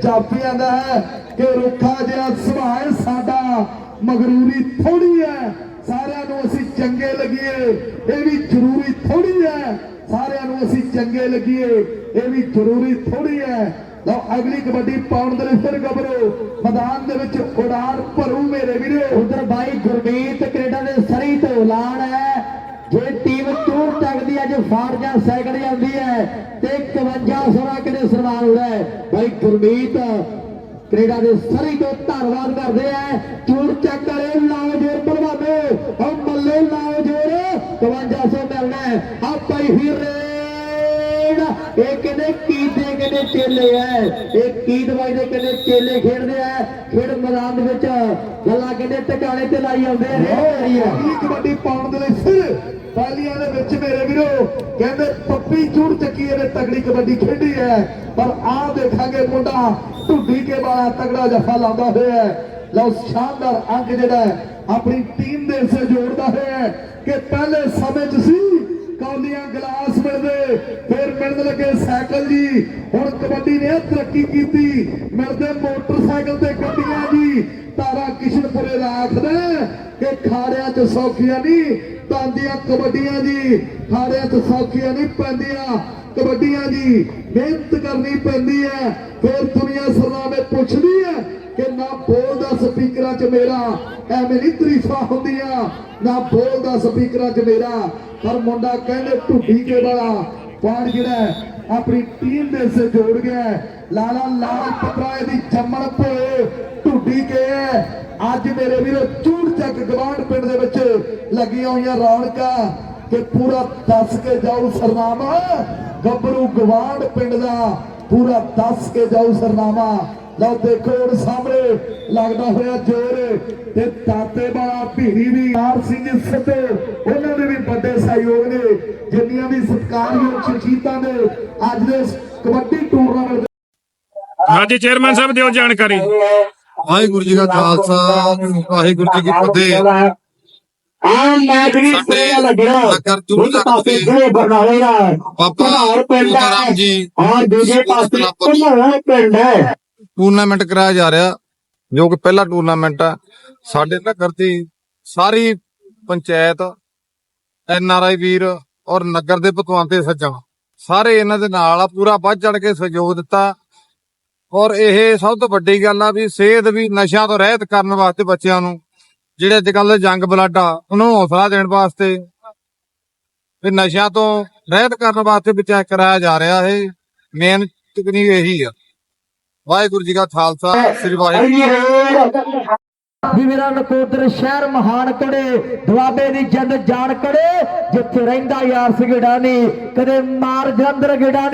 ਜਾਪੀ ਆਂਦਾ ਹੈ ਕਿ ਰੁੱਖਾ ਜਿਹਾ ਸੁਭਾਅ ਸਾਡਾ ਮਗਰੂਰੀ ਥੋੜੀ ਹੈ। ਸਾਰਿਆਂ ਨੂੰ ਅਸੀਂ ਚੰਗੇ ਲੱਗੀਏ ਇਹ ਵੀ ਜ਼ਰੂਰੀ ਥੋੜੀ ਹੈ। ਸਾਰਿਆਂ ਨੂੰ ਅਸੀਂ ਚੰਗੇ ਲੱਗੀਏ। ਇਹ ਵੀ ਜ਼ਰੂਰੀ ਥੋੜੀ ਹੈ। ਲਓ, ਅਗਲੀ ਕਬੱਡੀ ਪਾਉਣ ਦੇ ਲਈ ਫਿਰ ਗੱਭਰੂ ਮੈਦਾਨ ਦੇ ਵਿੱਚ ਉਡਾਨ ਭਰੂ ਮੇਰੇ ਵੀਰੋ। ਉਧਰ ਬਾਈ ਗੁਰਮੀਤ ਕੈਨੇਡਾ ਦੇ ਸਰੀ ਤੋਂ ਐਲਾਨ ਹੈ। ਜੇ ਟੀਮ ਟੂਰ ਚੱਕਦੀ ਅੱਜ ਫਾੜ ਜਾਂ ਸਾਈਕਲ ਜਾਂਦੀ ਹੈ, ਤੇ 51 ਸੋਨਾ ਕਿਤੇ ਸਨਮਾਨ ਹੋਣਾ ਹੈ। ਬਾਈ ਗੁਰਮੀਤ ਕੈਨੇਡਾ ਦੇ ਸਰੀ ਤੋਂ ਧੰਨਵਾਦ ਕਰਦੇ ਆ। ਚੂਰ ਚੱਕ ਵਾਲੇ ਲਾਓ ਜੋਰ ਭਲਵਾਨੇ ਉਹ ਮੱਲੇ ਲਾਓ ਜੋਰ 5500 ਮਿਲਣਾ ਹੈ ਆ ਇਹ ਕਹਿੰਦੇ ਕੀਦ ਦੇ ਕਹਿੰਦੇ ਚੇਲੇ ਐ। ਇਹ ਕੀਦ ਬਾਈ ਦੇ ਕਹਿੰਦੇ ਚੇਲੇ ਖੇਡਦੇ ਐ। ਖੇਡ ਮੈਦਾਨ ਦੇ ਵਿੱਚ ਗੱਲਾਂ ਕਹਿੰਦੇ ਟਿਕਾਣੇ ਤੇ ਲਾਈ ਆਉਂਦੇ ਨੇ ਕਬੱਡੀ ਪਾਉਣ ਦੇ ਲਈ ਫਿਰ ਪਹਿਲੀਆਂ ਦੇ ਵਿੱਚ ਮੇਰੇ ਵੀਰੋ, ਕਹਿੰਦੇ ਪੱਪੀ ਚੂੜ ਚੱਕੀ ਇਹਨੇ ਤਗੜੀ ਕਬੱਡੀ ਖੇਡੀ ਹੈ ਪਰ ਆਹ ਦੇਖਾਂਗੇ ਮੁੰਡਾ ਢੁੱਡੀ ਕੇ ਵਾਲਾ ਤਗੜਾ ਜਫਾ ਲਾਉਂਦਾ ਹੋਇਆ ਲਓ, ਸ਼ਾਨਦਾਰ ਅੰਕ ਜਿਹੜਾ ਹੈ ਆਪਣੀ ਟੀਮ ਦੇ ਸੇ ਜੋੜਦਾ ਹੋਇਆ ਕਿ ਪਹਿਲੇ ਸਮੇਂ 'ਚ ਸੀ ਕੌਲੀਆਂ ਗਲਾਸ ਮਿਲਦੇ। ਫਿਰ ਮਿਲਣ ਲੱਗੇ ਸਾਈਕਲ ਜੀ। ਹੁਣ ਕਬੱਡੀ ਨੇ ਤਰੱਕੀ ਕੀਤੀ। ਮਿਲਦੇ ਮੋਟਰਸਾਈਕਲ ਤੇ ਗੱਡੀਆਂ ਜੀ। ਤਾਰਾ ਕਿਸ਼ਨਪੁਰੇ ਦਾ ਕਿ ਖਾੜਿਆਂ 'ਚ ਸੌਖੀਆਂ ਨਹੀਂ ਪੈਂਦੀਆਂ ਕਬੱਡੀਆਂ ਜੀ। ਖਾੜਿਆਂ 'ਚ ਸੌਖੀਆਂ ਨਹੀਂ ਪੈਂਦੀਆਂ। ਕਬੱਡੀਆਂ ਜੀ, ਮਿਹਨਤ ਕਰਨੀ ਪੈਂਦੀ ਹੈ। ਫਿਰ ਦੁਨੀਆ ਸਰਨਾਮੇ ਪੁੱਛਦੀ ਹੈ ਕਿ ਨਾ ਬੋਲਦਾ ਸਪੀਕਰਾਂ 'ਚ ਮੇਰਾ, ਐਵੇਂ ਨਹੀਂ ਤਰੀਫਾਂ ਹੁੰਦੀਆਂ। ਨਾ ਬੋਲਦਾ ਸਪੀਕਰਾਂ 'ਚ ਮੇਰਾ, ਪਰ ਮੁੰਡਾ ਕਹਿੰਦੇ ਢੁੱਡੀ ਕੇ ਵਾਲਾ। ਪਾਣ ਜਿਹੜਾ ਆਪਣੀ ਟੀਮ ਦੇ ਸੇ ਜੋੜ ਗਿਆ ਲਾਲਾ ਲਾਲ ਪਤਰਾਏ ਦੀ ਜੰਮਣ ਭੋਏ ਢੁੱਡੀ ਕੇ ਅੱਜ ਮੇਰੇ ਵੀਰੋ ਚੂੜ ਚੱਕ ਗਵਾਂਢ ਪਿੰਡ ਦੇ ਵਿੱਚ ਲੱਗੀਆਂ ਹੋਈਆਂ ਰੌਣਕਾਂ ਕਿ ਪੂਰਾ ਦੱਸ ਕੇ ਜਾਊ ਸਰਨਾਮਾ। ਗੱਭਰੂ ਗਵਾਂਢ ਪਿੰਡ ਦਾ ਪੂਰਾ ਦੱਸ ਕੇ ਜਾਊ ਸਰਨਾਮਾ। ਲਓ ਦੇਖੋ ਹੁਣ ਸਾਹਮਣੇ ਲੱਗਦਾ ਹੋਇਆ ਜੋਰ ਤੇ ਤਾਤੇ ਵਾਲਾ ਭੀੜੀ ਵੀ ਆਰ ਸਿੰਘ ਸਿੱਧੇ ਉਹਨਾਂ ਦੇ ਵੀ ਵੱਡੇ ਸਹਿਯੋਗ ਨੇ ਜਿੰਨੀਆਂ ਵੀ ਸਤਿਕਾਰਯੋਗ ਸ਼ਖਸੀਅਤਾਂ ਨੇ ਅੱਜ ਦੇ ਕਬੱਡੀ ਟੂਰਨਾਮੈਂਟ ਹਾਂਜੀ ਚੇਅਰਮੈਨ ਸਾਹਿਬ ਦਿਓ ਜਾਣਕਾਰੀ। ਵਾਹਿਗੁਰੂ ਜੀ ਕਾ ਖਾਲਸਾ ਵਾਹਿਗੁਰੂ ਜੀ ਕੀ ਫਤਿਹ। ਆਮ ਮੈਚ ਵੀ ਸਾਡੇ ਲੱਗਣਾ ਚੱਕ ਪਾਸੇ ਦੇ ਜਿਹੜੇ ਬਰਨਾਲੇ ਦਾ ਬਾਬਾ ਘਨੌਰ ਪਿੰਡ ਹੈ। ਜੀ ਔਰ ਦੂਜੇ ਪਾਸੇ ਘਨੌਰ ਪਿੰਡ ਹੈ। ਟੂਰਨਾਮੈਂਟ ਕਰਾਇਆ ਜਾ ਰਿਹਾ, ਜੋ ਕਿ ਪਹਿਲਾ ਟੂਰਨਾਮੈਂਟ ਆ। ਸਾਡੇ ਨਗਰ ਦੀ ਸਾਰੀ ਪੰਚਾਇਤ, ਐਨ ਆਰ ਆਈ ਵੀਰ ਔਰ ਨਗਰ ਦੇ ਪਤਵੰਤੇ ਸੱਜਣ। ਸਾਰੇ ਇਹਨਾਂ ਦੇ ਨਾਲ ਆ, ਪੂਰਾ ਵੱਧ ਚੜ ਕੇ ਸਹਿਯੋਗ ਦਿੱਤਾ। ਔਰ ਇਹ ਸਭ ਤੋਂ ਵੱਡੀ ਗੱਲ ਆ ਵੀ ਸਿਹਤ ਵੀ ਨਸ਼ਿਆਂ ਤੋਂ ਰਹਿਤ ਕਰਨ ਵਾਸਤੇ ਬੱਚਿਆਂ ਨੂੰ, ਜਿਹੜੇ ਅੱਜ ਕੱਲ ਜੰਗ ਬਲੱਡ ਆ ਉਹਨਾਂ ਨੂੰ ਹੌਸਲਾ ਦੇਣ ਵਾਸਤੇ ਵੀ ਨਸ਼ਿਆਂ ਤੋਂ ਰਹਿਤ ਕਰਨ ਵਾਸਤੇ ਵੀ ਕਰਾਇਆ ਜਾ ਰਿਹਾ ਇਹ। ਮੇਨ ਤਕਨੀਕ ਇਹੀ ਆ। ਵਾਹਿਗੁਰੂ ਜੀ ਕਾ ਖਾਲਸਾ, ਸ੍ਰੀ ਵਾਹਿਗੁਰੂ ਵੀ ਮੇਰਾ ਨਕੋਦਰ ਸ਼ਹਿਰ ਮਹਾਨ ਕੜੇ, ਦੁਆਬੇ ਦੀ ਜੰਦ ਜਾਣ ਕੜੇ, ਜਿੱਥੇ ਰਹਿੰਦਾ ਯਾਰ ਸਗੜਾ ਨਹੀਂ, ਕਦੇ ਮਾਰ ਜਲੰਧਰ ਗੇੜਾ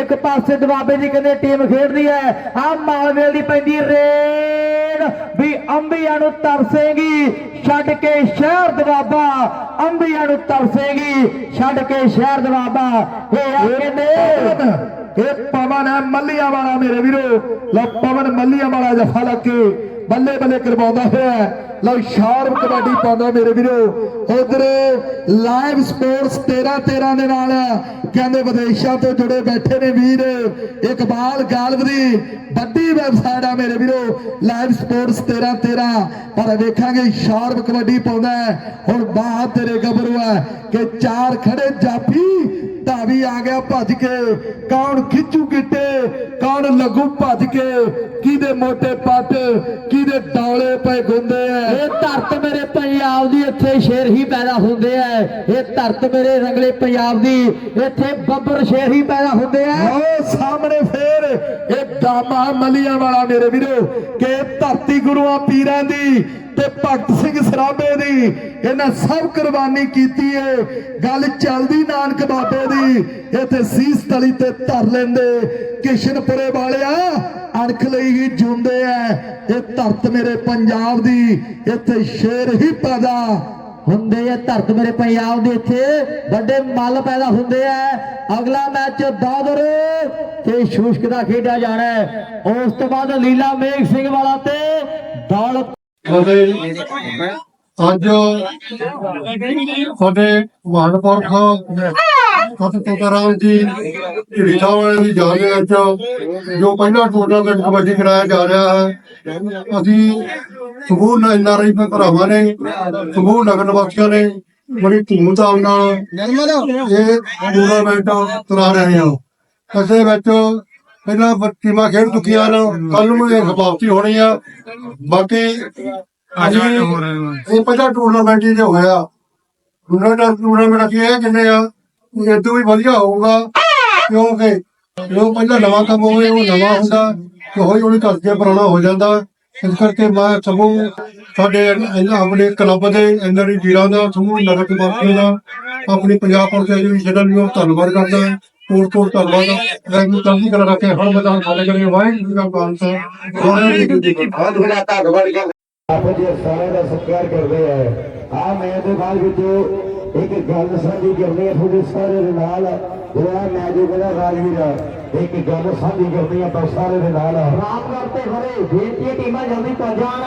ਇੱਕ ਪਾਸੇ ਦੁਆਬੇ ਦੀ ਕਹਿੰਦੇ ਟੀਮ ਖੇਡਦੀ ਹੈ ਆ ਮਾਲਵੇਲ ਦੀ ਪੈਂਦੀ ਰੇਡ ਵੀ ਅੰਬੀਆਂ ਨੂੰ ਤਰਸੇਗੀ, ਛੱਡ ਕੇ ਸ਼ਹਿਰ ਦੁਆਬਾ, ਅੰਬੀਆਂ ਨੂੰ ਤਰਸੇਗੀ, ਛੱਡ ਕੇ ਸ਼ਹਿਰ ਦੁਆਬਾ, ਇਹ ਆ ਕਹਿੰਦੇ ਇਹ ਪਵਨ ਹੈ, ਮੱਲੀਆਂ ਵਾਲਾ ਮੇਰੇ ਵੀਰੋ। ਲੋ ਪਵਨ ਮੱਲੀਆਂ ਵਾਲਾ ਜਫਾ ਲੱਗ ਕੇ ਬੱਲੇ ਬੱਲੇ ਕਰਵਾਉਂਦਾ ਹੋਇਆ ਲਓ ਸ਼ਾਰਪ ਕਬੱਡੀ ਪਾਉਂਦਾ ਮੇਰੇ ਵੀਰੋ। ਉਧਰ ਲਾਈਵ ਸਪੋਰਟਸ 13 13 ਦੇ ਨਾਲ ਕਹਿੰਦੇ ਵਿਦੇਸ਼ਾਂ ਤੋਂ ਜੁੜੇ ਬੈਠੇ ਨੇ ਵੀਰ ਇਕਬਾਲ ਗਾਲਬ ਦੀ। ਵੱਡੀ ਵੈਬਸਾਈਟ ਆ ਮੇਰੇ ਵੀਰੋ ਲਾਈਵ ਸਪੋਰਟਸ 13 13 ਪਰ ਵੇਖਾਂਗੇ ਸ਼ਾਰਪ ਕਬੱਡੀ ਪਾਉਂਦਾ ਹੁਣ ਬਾਹ ਤੇਰੇ ਗੱਭਰੂ ਹੈ ਕਿ ਚਾਰ ਖੜੇ ਜਾਫੀ, ਧਾਵੀ ਆ ਗਿਆ ਭੱਜ ਕੇ। ਕੌਣ ਖਿੱਚੂ ਗਿੱਟੇ, ਕੌਣ ਲੱਗੂ ਭੱਜ ਕੇ। ਕਿਹਦੇ ਮੋਟੇ ਪੱਟ, ਕਿਹਦੇ ਡੌਲੇ ਪਏ ਗੁੰਦੇ ਐ ਇਹ ਧਰਤ ਮੇਰੇ ਪੰਜਾਬ ਦੀ ਇੱਥੇ ਸ਼ੇਰ ਹੀ ਪੈਦਾ ਹੁੰਦੇ ਆ। ਇਹ ਧਰਤ ਮੇਰੇ ਰੰਗਲੇ ਪੰਜਾਬ ਦੀ ਇੱਥੇ ਬੱਬਰ ਸ਼ੇਰ ਹੀ ਪੈਦਾ ਹੁੰਦੇ ਆ। ਆਓ ਸਾਹਮਣੇ ਫੇਰ ਇਹ ਦਾਮਾ ਮਲੀਆਂ ਵਾਲਾ ਮੇਰੇ ਵੀਰੋ, ਕਿ ਧਰਤੀ ਗੁਰੂਆਂ ਪੀਰਾਂ ਦੀ ਤੇ ਭਗਤ ਸਿੰਘ ਸਰਾਭੇ ਦੀ ਇਹਨਾਂ ਸਭ ਕੁਰਬਾਨੀ ਕੀਤੀ ਏ। ਗੱਲ ਚੱਲਦੀ ਨਾਨਕ ਬਾਬੇ ਦੀ, ਇੱਥੇ ਸੀਸ ਤਲੀ ਤੇ ਧਰ ਲੈਂਦੇ ਕਿਸ਼ਨਪੁਰੇ ਵਾਲਿਆ। ਅਣਖ ਲਈ ਹੀ ਜੁੰਦੇ ਐ। ਇਹ ਧਰਤ ਮੇਰੇ ਪੰਜਾਬ ਦੀ, ਇੱਥੇ ਸ਼ੇਰ ਹੀ ਪੈਦਾ ਹੁੰਦੇ ਆ ਧਰਤ ਮੇਰੇ ਪੰਜਾਬ ਦੇ ਇੱਥੇ ਵੱਡੇ ਮੱਲ ਪੈਦਾ ਹੁੰਦੇ ਆ ਅਗਲਾ ਮੈਚ ਦਾਦਰ ਤੇ ਸ਼ੂਸ਼ਕ ਦਾ ਖੇਡਿਆ ਜਾਣਾ ਉਸ ਤੋਂ ਬਾਅਦ ਲੀਲਾ ਮੇਘ ਸਿੰਘ ਵਾਲਾ ਤੇ ਦੌਲਤ ਅੱਜ ਸਾਡੇ ਮਹਾਨਪੁਰਖ ਸਤ ਤੁਕਾਰਾਮ ਜੀ ਢੀਠਾ ਵਾਲੇ ਦੀ ਯਾਦ ਦੇ ਵਿੱਚ ਜੋ ਪਹਿਲਾ ਟੂਰਨਾਮੈਂਟ ਕਬੱਡੀ ਕਰਾਇਆ ਜਾ ਰਿਹਾ ਹੈ। ਅਸੀਂ ਸਮੂਹ ਐਨਆਰਆਈ ਭਰਾਵਾਂ ਨੇ ਸਮੂਹ ਨਗਰ ਨਿਵਾਸੀਆਂ ਨੇ ਬੜੀ ਧੂਮਧਾਮ ਨਾਲ ਇਹ ਟੂਰਨਾਮੈਂਟ ਕਰਾ ਰਹੇ ਹਾਂ। ਦੇ ਵਿੱਚ ਪਹਿਲਾਂ ਟੀਮਾਂ ਖੇਡ ਚੁੱਕੀਆਂ ਨੇ ਕੱਲ ਨੂੰ ਇਹ ਸਮਾਪਤੀ ਹੋਣੀ ਆ। ਬਾਕੀ ਅਸੀਂ ਇਹ ਪਹਿਲਾ ਟੂਰਨਾਮੈਂਟ ਹੀ ਜੋ ਹੋਇਆ। ਦੂਸਰਾ ਟੂਰਨਾਮੈਂਟ ਅਸੀਂ ਇਹ ਕਹਿੰਦੇ ਆ ਇਹ ਤੋਂ ਵੀ ਵਧੀਆ ਹੋਊਗਾ। ਕਿਉਂਕਿ ਜੋ ਪਹਿਲਾਂ ਨਵਾਂ ਕੰਮ ਹੋਵੇ ਉਹ ਨਵਾਂ ਹੁੰਦਾ ਤੇ ਹੌਲੀ ਹੌਲੀ ਕਰਕੇ ਪੁਰਾਣਾ ਹੋ ਜਾਂਦਾ। ਇਸ ਕਰਕੇ ਮੈਂ ਸਮੂਹ ਸਾਡੇ ਇਹਨਾਂ ਆਪਣੇ ਕਲੱਬ ਦੇ ਇਹਨਾਂ ਦੀ ਵੀਰਾਂ ਦਾ ਸਮੂਹ ਨਗਰ ਨਿਵਾਸੀਆਂ ਦਾ ਆਪਣੀ ਪੰਜਾਬ ਪੁਲਿਸ ਐਜੂਕੇਸ਼ਨ ਨੂੰ ਧੰਨਵਾਦ ਕਰਦਾ ਹਾਂ ਤੋੜ ਤੋੜ ਧੰਨਵਾਦ। ਮੈਂ ਨੂੰ ਚੰਗੀ ਤਰ੍ਹਾਂ ਰੱਖੇ ਹਰ ਮੈਦਾਨ ਸਾਡੇ ਕਰੇ ਵਾਹਿਗੁਰੂ ਜੀ ਕਾ ਖਾਲਸਾ। ਵਾਹਿਗੁਰੂ ਜੀ ਕੀ ਫਤਿਹ। ਆਪ ਜੀ ਸਾਰੇ ਦਾ ਸਤਿਕਾਰ ਕਰਦੇ ਆ। ਆ ਮੈਂ ਦੇ ਬਾਅਦ ਵਿੱਚ ਇੱਕ ਗੱਲ ਸਾਂਝੀ ਕਰਨੀ ਹੈ ਤੁਹਾਡੇ ਸਾਰੇ ਦੇ ਨਾਲ। ਜਿਹੜਾ ਮੈਂ ਜੋ ਕਹਿੰਦਾ ਰਾਜਵੀਰ, ਇੱਕ ਗੱਲ ਸਾਂਝੀ ਕਰਨੀ ਹੈ ਆਪਾਂ ਸਾਰੇ ਦੇ ਨਾਲ। ਰਾਮਗੜ੍ਹ ਤੇ ਖੜੇ, ਬੇਨਤੀ ਟੀਮਾਂ ਜਲਦੀ ਪਹੁੰਚ ਜਾਣ।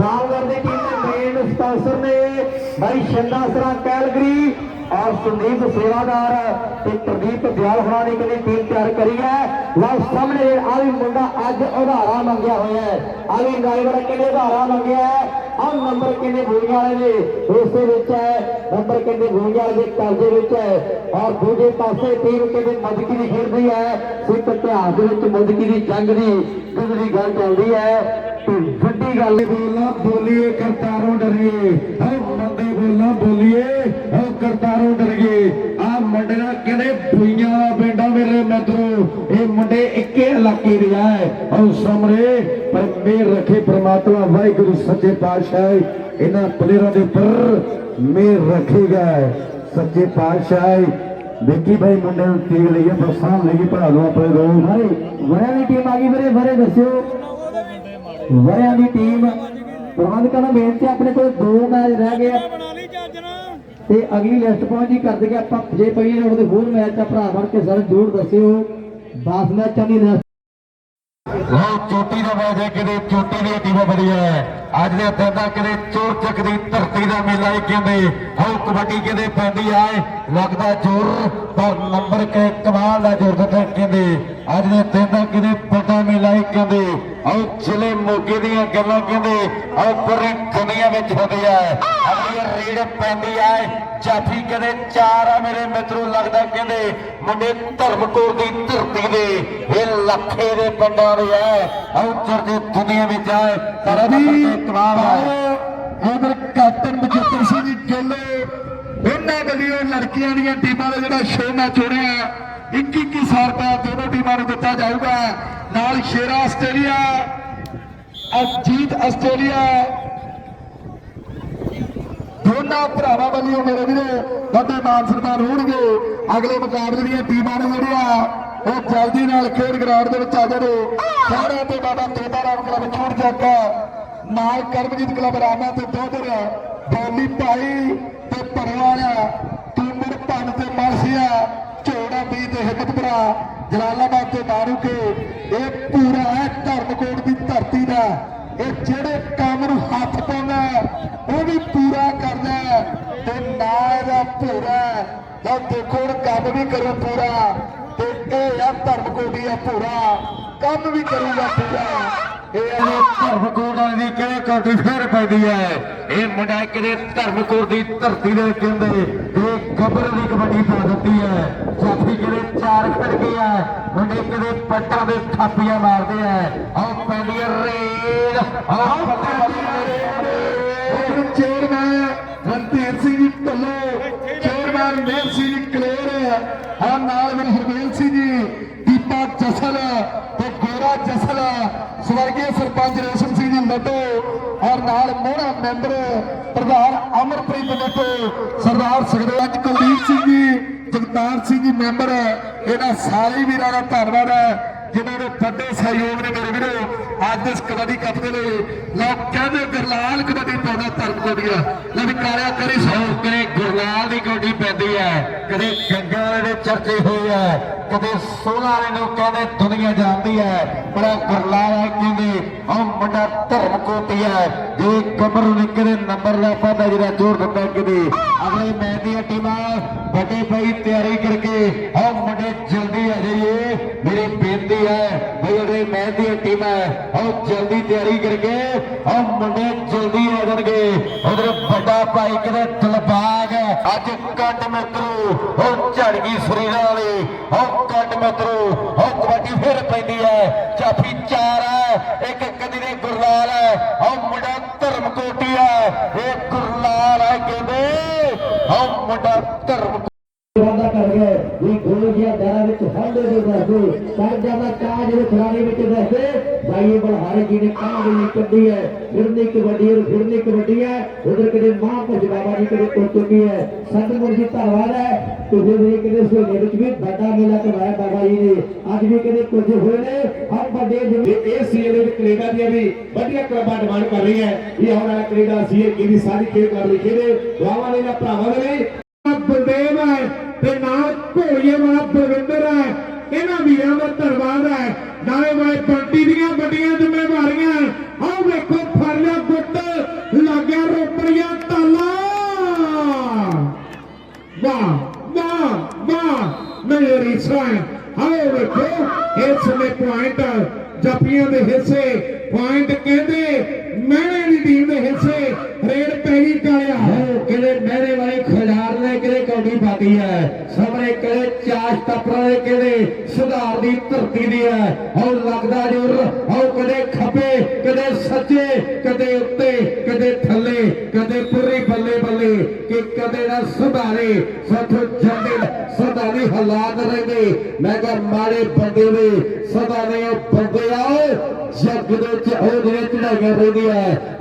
ਰਾਮਗੜ੍ਹ ਦੀ ਟੀਮ ਦੇ ਮੇਨ ਸਪਾਂਸਰ ਨੇ ਭਾਈ ਸ਼ੰਦਾਸਰਾ ਕੈਲਗਰੀ। ਔਰ ਸੰਦੀਪ ਸੇਵਾਦਾਰ ਤੇ ਪ੍ਰਦੀਪ ਦਿਆਲ ਹੋਣਾ ਨੇ ਕਿਹੜੀ ਟੀਮ ਤਿਆਰ ਕਰੀ ਹੈ। ਲਓ ਸਾਹਮਣੇ ਆ ਵੀ ਮੁੰਡਾ ਅੱਜ ਉਧਾਰਾ ਮੰਗਿਆ ਹੋਇਆ ਹੈ। ਆ ਵੀ ਡਰਾਈਵਰ ਕਿਹਨੇ ਉਧਾਰਾ ਮੰਗਿਆ ਹੈ? ਆ ਨੰਬਰ ਕਿੰਨੇ ਭੂਮੀ ਵਾਲੇ ਨੇ? ਉਸ ਦੇ ਵਿੱਚ ਹੈ। ਨੰਬਰ ਕਿੰਨੇ ਭੂਮੀ ਵਾਲੇ ਦੇ ਕਰਜ਼ੇ ਵਿੱਚ ਹੈ। ਔਰ ਦੂਜੇ ਪਾਸੇ ਟੀਮ ਕਿਹਦੇ ਮਦਕੀ ਦੀ ਖੇਡਦੀ ਹੈ। ਸਿੱਖ ਇਤਿਹਾਸ ਦੇ ਵਿੱਚ ਮਦਕੀ ਦੀ ਜੰਗ ਦੀ ਗੁਜ਼ਰੀ ਗੱਲ ਚੱਲਦੀ ਹੈ। ਤੇ ਵੱਡੀ ਗੱਲ ਬੋਲਣਾ ਬੋਲੀਏ ਕਰਤਾਰੋਂ ਡਰੀਏ। ਹਉ ਮੰਦੇ ਬੋਲਣਾ ਬੋਲੀਏ। ਹਉ ਕਰਤਾਰੋਂ ਡਰੀਏ ਆ ਮੁੰਡੇ ਕਹਿੰਦੇ ਭੁਈਆਂ ਦਾ ਪਿੰਡਾ ਮੇਰੇ ਮਿੱਤਰੋ। ਇਹ ਮੁੰਡੇ ਇੱਕੇ ਇਲਾਕੇ ਦੇ ਆ। ਹਉ ਸਮਰੇ ਪਰ ਮੇਰ ਰੱਖੇ ਪ੍ਰਮਾਤਮਾ ਵਾਹਿਗੁਰੂ ਸੱਚੇ ਪਾਤਸ਼ਾਹ ਇਹਨਾਂ ਪਲੇਅਰਾਂ ਦੇ ਉੱਪਰ ਮੇਰ ਰੱਖੇਗਾ ਸੱਚੇ ਪਾਤਸ਼ਾਹ ਦੇਖੀ ਭਾਈ ਮੁੰਡੇ ਨੂੰ ਟੀਮ ਲਈਏ ਪ੍ਰਸਾਨ ਲਈਏ ਭਰਾ ਲਓ ਆਪਣੇ ਦੋ। ਹਾਰੇ ਵਰਿਆਂ ਦੀ ਟੀਮ ਆ ਗਈ ਵੀਰੇ ਵਰੇ ਦੱਸਿਓ। ਵਰਿਆਂ ਦੀ ਟੀਮ ਪ੍ਰਬੰਧਕਾਂ ਨੂੰ ਬੇਨਤੀ ਹੈ, ਆਪਣੇ ਕੋਲ ਦੋ ਮੈਚ ਰਹਿ ਗਏ ਤੇ ਅਗਲੀ ਲਿਸਟ ਪਹੁੰਚੀ ਕਰ ਦਈਏ ਆਪਾਂ ਜੇ ਪਈ ਨੇ ਉਹਦੇ ਹੋਰ ਮੈਚ ਆ, ਭਰਾ ਬਣ ਕੇ ਸਰ ਜੋੜ ਦੱਸਿਓ। 10 ਮੈਚਾਂ ਦੀ ਲਿਸਟ ਉਹ ਚੋਟੀ ਦਾ ਮੈਚ ਹੈ, ਕਿਤੇ ਚੋਟੀ ਦੀ ਟੀਮ ਬੜੀ ਹੈ ਅੱਜ ਦੇ ਦਿਨ ਦਾ ਕਿਤੇ ਚੋਰ ਚੱਕ ਦੀ ਧਰਤੀ ਦਾ ਮੇਲਾ ਹੀ ਕਹਿੰਦੇ ਹਉ ਕਬੱਡੀ ਕਹਿੰਦੇ ਪੈਂਦੀ ਆਏ ਲੱਗਦਾ ਜ਼ੋਰ ਪਰ ਨੰਬਰ ਕੇ ਕਮਾਲ ਦਾ ਜ਼ੋਰ ਦਿੱਤਾ ਕਹਿੰਦੇ ਅੱਜ ਦੇ ਦਿਨ ਦਾ ਕਿਤੇ ਵੱਡਾ ਮੇਲਾ ਹੀ ਕਹਿੰਦੇ ਹਉ ਜ਼ਿਲ੍ਹੇ ਮੋਗੇ ਦੀਆਂ ਗੱਲਾਂ ਕਹਿੰਦੇ ਹਉ ਪੂਰੀ ਦੁਨੀਆ ਵਿੱਚ ਹੁੰਦੀ ਹੈ ਅਗਲੀ ਰੀੜ ਪੈਂਦੀ ਆਏ ਜਾਫੀ ਕਹਿੰਦੇ ਚਾਰ ਆ ਮੇਰੇ ਮਿੱਤਰੋ ਲੱਗਦਾ ਕਹਿੰਦੇ ਮੁੰਡੇ ਧਰਮਕੋਰ ਦੀ ਧਰਤੀ ਦੇ ਇਹ ਲੱਖੇ ਦੇ ਪਿੰਡਾਂ ਦੇ ਐ ਆਉ ਚਰਦੇ ਦੁਨੀਆ ਵਿੱਚ ਆਏ ਪਰ ਇਹ ਹੈ। ਉਧਰ ਕੈਪਟਨ ਬਜਿੱਤਰ ਸਿੰਘ ਢਿੱਲੋਂ ਉਹਨਾਂ ਵੱਲੋਂ ਲੜਕੀਆਂ ਦੀਆਂ ਟੀਮਾਂ ਦਾ ਜਿਹੜਾ ਸ਼ੋਅ ਮੈਚ ਹੋ ਰਿਹਾ 21 21 ਰੁਪਏ ਦੋਨੋਂ ਟੀਮਾਂ ਨੂੰ ਦਿੱਤਾ ਜਾਊਗਾ। ਨਾਲ ਸ਼ੇਰਾ ਆਸਟ੍ਰੇਲੀਆ, ਅਜੀਤ ਆਸਟ੍ਰੇਲੀਆ। ਦੋਨਾਂ ਭਰਾਵਾਂ ਵੱਲੋਂ ਮੇਰੇ ਵੀਰੋ, ਵੱਡੇ ਮਾਨ ਸਨਮਾਨ ਹੋਣਗੇ। ਅਗਲੇ ਮੁਕਾਬਲੇ ਦੀਆਂ ਟੀਮਾਂ ਨੇ ਜਿਹੜੀਆਂ, ਉਹ ਜਲਦੀ ਨਾਲ ਖੇਡ ਗਰਾਊਂਡ ਦੇ ਵਿੱਚ ਆ ਜਾਣੋ। ਸਾਰਿਆਂ ਤੇ ਬਾਬਾ ਤੋਤਾ ਰਾਮ ਕਲੱਬ ਛੂਟ ਜਾਗਾ ਨਾਲ ਕਰਮਜੀਤ ਕਲੱਬ ਰਾਮਾ ਤੇ ਦੋਦਰ ਬੋਲੀ ਭਾਈ ਤੇ ਪਰਵਾਲਾ ਟੀਮਰ ਪੰਨ ਤੇ ਮਾਸੀਆ ਝੋੜਾ ਵੀ ਤੇ ਹਿੰਮਤਪੁਰਾ ਜਲਾਲਾਬਾਦ ਤੇ ਮਾਰੂ ਕੇ ਇਹ ਪੂਰਾ ਹੈ। ਧਰਮਕੋਟ ਦੀ ਧਰਤੀ ਦਾ। ਇਹ ਜਿਹੜੇ ਕੰਮ ਨੂੰ ਹੱਥ ਪਾਉਂਦਾ ਉਹ ਵੀ ਪੂਰਾ ਕਰਦਾ ਤੇ ਨਾ ਇਹਦਾ ਪੂਰਾ ਤਾਂ ਦੇਖੋ ਹੁਣ ਕੰਮ ਵੀ ਕਰੋ ਪੂਰਾ। ਤੇ ਇਹ ਆ ਧਰਮਕੋਟ ਕੋਟੀ ਆ ਪੂਰਾ ਕੰਮ ਵੀ ਕਰੂਗਾ ਪੂਰਾ। ਇਹ ਆ ਧਰਮ ਕੋਟਾਂ ਦੀ ਕਿਹੜੇ ਕੋਟੀ ਫੇਰ ਪੈਂਦੀ ਹੈ? ਇਹ ਮੁੰਡਾ ਕਿਤੇ ਧਰਮ ਕੋਟ ਦੀ ਧਰਤੀ ਦੇ ਕਹਿੰਦੇ ਇਹ ਗੱਬਰ ਦੀ ਕਬੱਡੀ ਪਾ ਦਿੱਤੀ ਹੈ। ਸਾਥੀ ਕਿਤੇ ਚਾਰ ਖੜ ਗਿਆ ਮੁੰਡੇ ਕਿਤੇ ਪੱਟਾਂ ਦੇ ਥਾਪੀਆਂ ਮਾਰਦੇ ਆ। ਆਹ ਪੈਂਦੀ ਹੈ ਰੇਡ। ਆਹ ਚੇਅਰਮੈਨ ਰਣਧੀਰ ਸਿੰਘ ਜੀ ਢੱਲੋ। ਚੇਅਰਮੈਨ ਮੇਰ ਸਿੰਘ ਜੀ ਕਲੇਰ। ਆ ਨਾਲ ਮੇਰੇ ਹਰਮੇਲ ਸਿੰਘ ਜੀ। ਦੀਪਾ ਜਸਲ। ਗੋਰਾ ਜਸਲ ਸਵਰਗੀ ਸਰਪੰਚ ਰੇਸ਼ਮ ਸਿੰਘ ਜੀ ਲੱਡੋ ਔਰ ਨਾਲ ਮੋਹਣਾ ਮੈਂਬਰ ਪ੍ਰਧਾਨ ਅਮਰਪ੍ਰੀਤ ਲੱਡੋ ਸਰਦਾਰ ਸੁਖਦੇਵ ਕੁਲਦੀਪ ਸਿੰਘ ਜੀ, ਜਗਤਾਰ ਸਿੰਘ ਜੀ ਮੈਂਬਰ, ਇਹਨਾਂ ਸਾਰੇ ਵੀਰਾਂ ਦਾ ਧੰਨਵਾਦ ਹੈ, ਜਿਨ੍ਹਾਂ ਦੇ ਵੱਡੇ ਸਹਿਯੋਗ ਨੇ ਮੇਰੇ ਵੀਰੋ, ਅੱਜ ਇਸ ਕਬੱਡੀ ਕੱਪ ਦੇ ਲਈ ਲੋਕ ਕਹਿੰਦੇ ਗੁਰਲਾਲ ਕਬੱਡੀ ਪਾਉਂਦਾ ਧਰਮ ਕੋਡੀਆ ਲੈ ਵੀ ਕਾਲਿਆ ਕਰੀ ਸੌ ਕਦੇ ਗੁਰਲਾਲ ਦੀ ਗੋਡੀ ਪੈਂਦੀ ਹੈ ਕਦੇ ਗੰਗਾ ਵਾਲੇ ਚਰਚੇ ਹੋਏ ਆ ਕਦੇ ਸੋਨਾ ਵਾਲੇ ਨੂੰ ਕਹਿੰਦੇ ਦੁਨੀਆ ਜਾਣਦੀ ਹੈ, ਬੜਾ ਗੁਰਲਾਲ ਕਹਿੰਦੇ ਉਹ ਮੁੰਡਾ ਧਰਮ ਕੋਟੀ ਹੈ। ਜੇ ਕਮਰ ਨੇ ਕਿਤੇ ਨੰਬਰ ਲੈ ਪਾਦਾ ਜਿਹੜਾ ਜੋਰ ਦਿੱਤਾ ਕਿਤੇ ਅਗਲੇ ਮੈਚ ਦੀਆਂ ਟੀਮਾਂ ਵੱਡੇ ਭਾਈ ਤਿਆਰੀ ਕਰਕੇ ਉਹ ਮੁੰਡੇ ਜਲਦੀ ਆ ਜਾਈਏ। ਮੇਰੀ ਬੇਨਤੀ ਹੈ ਬਈ ਅਗਲੇ ਮੈਚ ਦੀਆਂ ਟੀਮਾਂ ਉਹ ਜਲਦੀ ਤਿਆਰੀ ਕਰਕੇ ਉਹ ਮੁੰਡੇ ਜਲਦੀ ਆ ਜਾਣਗੇ। ਉਧਰ ਵੱਡਾ ਭਾਈ ਕਿਤੇ ਦਿਲਬਾਗ ਅੱਜ ਕੱਟ ਮਿੱਤਰੋ, ਉਹ ਝੜ ਸਰੀਰਾਂ ਵਾਲੇ। ਉਹ ਕੱਟ ਮਿੱਤਰੋ, ਉਹ ਕਬੱਡੀ ਫਿਰ ਪੈਂਦੀ ਹੈ। ਚਾਫੀ ਚਾਰ ਹੈ, ਇੱਕ ਕਦੀ ਦੇ ਗੁਰਲਾਲ ਹੈ। ਉਹ ਮੁੰਡਾ ਧਰਮ ਕੋਟੀ ਹੈ। ਇਹ ਗੁਰਲਾਲ ਹੈ ਕਹਿੰਦੇ। ਉਹ ਮੁੰਡਾ ਧਰਮ ਵੀ ਗੋਲ ਗਿਆ ਦਾਰਾ ਵਿੱਚ ਹੰਡੇ ਦੇ ਜ਼ਿਆਦਾ ਕਾਜ ਦੇ ਖਿਲਾੜੀ ਵਿੱਚ ਦੱਸਦੇ ਭਾਈ ਬਲਹਾਰੇ ਜੀ ਨੇ ਕਾਜ ਦੀ ਕੱਢੀ ਹੈ ਫਿਰਨੀ ਕਬੱਡੀ ਔਰ ਫਿਰਨੀ ਕਬੱਡੀ ਹੈ ਉਧਰ ਕਿਤੇ ਮਾਂ ਭਜ ਬਾਬਾ ਜੀ ਕਿਤੇ ਪਹੁੰਚ ਚੁੱਕੀ ਹੈ ਸਤਿਗੁਰ ਜੀ ਧੰਨਵਾਦ ਹੈ ਤੁਸੀਂ ਵੀ ਕਿਤੇ ਸੋਲੇ ਵਿੱਚ ਵੀ ਵੱਡਾ ਮੇਲਾ ਕਰਵਾਇਆ ਬਾਬਾ ਜੀ ਨੇ ਅੱਜ ਵੀ ਕਿਤੇ ਕੁਝ ਹੋਏ ਨੇ ਹਰ ਵੱਡੇ ਜਿਵੇਂ ਇਹ ਸੀਏ ਦੇ ਵਿੱਚ ਕੈਨੇਡਾ ਦੀਆਂ ਵੀ ਵਧੀਆ ਕਲੱਬਾਂ ਡਿਮਾਂਡ ਕਰ ਰਹੀ ਹੈ ਇਹ ਹੁਣ ਵਾਲਾ ਕੈਨੇਡਾ ਸੀਏ ਕੀ ਦੀ ਸਾਰੀ ਖੇਡ ਕਰ ਲਈ ਕਿਹਦੇ ਵਾਵਾਂ ਨੇ ਨਾ ਭਰਾਵਾਂ ਦੇ ਲਈ। ਬਲਦੇਵ ਹੈ ਤੇ ਨਾਲ ਘੋੜੀਏ ਵਾਲਾ ਬਲਵਿੰਦਰ ਹੈ। ਇਹਨਾਂ ਵੀਰਾਂ ਦਾ ਧੰਨਵਾਦ ਹੈ। ਨਾਲੇ ਵਾਲੇ ਬੰਟੀ ਦੀਆਂ ਵੱਡੀਆਂ ਜ਼ਿੰਮੇਵਾਰੀਆਂ। ਆਹ ਵੇਖੋ ਫੜ ਲਿਆ ਗੁੱਟ, ਲੱਗਿਆ ਰੋਪੜੀਆਂ, ਤਾਲਾ। ਵਾਹ ਵਾਹ ਵਾਹ, ਮੇਰੀ ਸਾਇ ਆਓ ਵੇਖੋ, ਇਸ ਸਮੇਂ ਪੁਆਇੰਟ ਜੱਪੀਆਂ ਦੇ ਹਿੱਸੇ। ਪੁਆਇੰਟ ਕਹਿੰਦੇ, ਮਹਿਣੇ ਦੀ ਟੀਮ ਦੇ ਹਿੱਸੇ। ਰੇਡ ਪੈਣੀ ਗਈ ਕਾਲਿਆ। ਹੋ ਕਿਹੜੇ ਮਹਿਰੇ ਵਾਲੇ ਨੇ ਕਿਹੜੇ ਹੈ। ਸਾਹਮਣੇ ਕਿਹੜੇ ਚਾਸ਼ ਟੱਪਰਾਂ ਦੇ ਕਿਹੜੇ? ਸੁਧਾਰ ਦੀ ਧਰਤੀ ਦੀ ਹੈ। ਉਹ ਲੱਗਦਾ ਜੁਰ ਉਹ ਕਦੇ ਖੱਬੇ, ਕਦੇ ਸੱਜੇ, ਕਦੇ ਉੱਤੇ, ਕਦੇ ਥੱਲੇ, ਕਦੇ ਪੁਰੀ ਬੱਲੇ ਬੱਲੇ, ਕਿ ਕਦੇ ਨਾ ਸੁਧਾਰੇ। ਸੱਠ ਜਾਂਦੇ ਸਦਾ ਨਹੀਂ ਹਾਲਾਤ ਰਹਿੰਦੇ। ਮੈਂ ਕਿਹਾ, ਮਾੜੇ ਬੰਦੇ ਨੇ ਸਦਾ ਨੇ ਉਹ ਬੰਦੇ ਆਓ ਜੱਗ ਦੇ ਵਿੱਚ ਉਹ ਚੜਾਈਆਂ ਰਹਿੰਦੀਆਂ।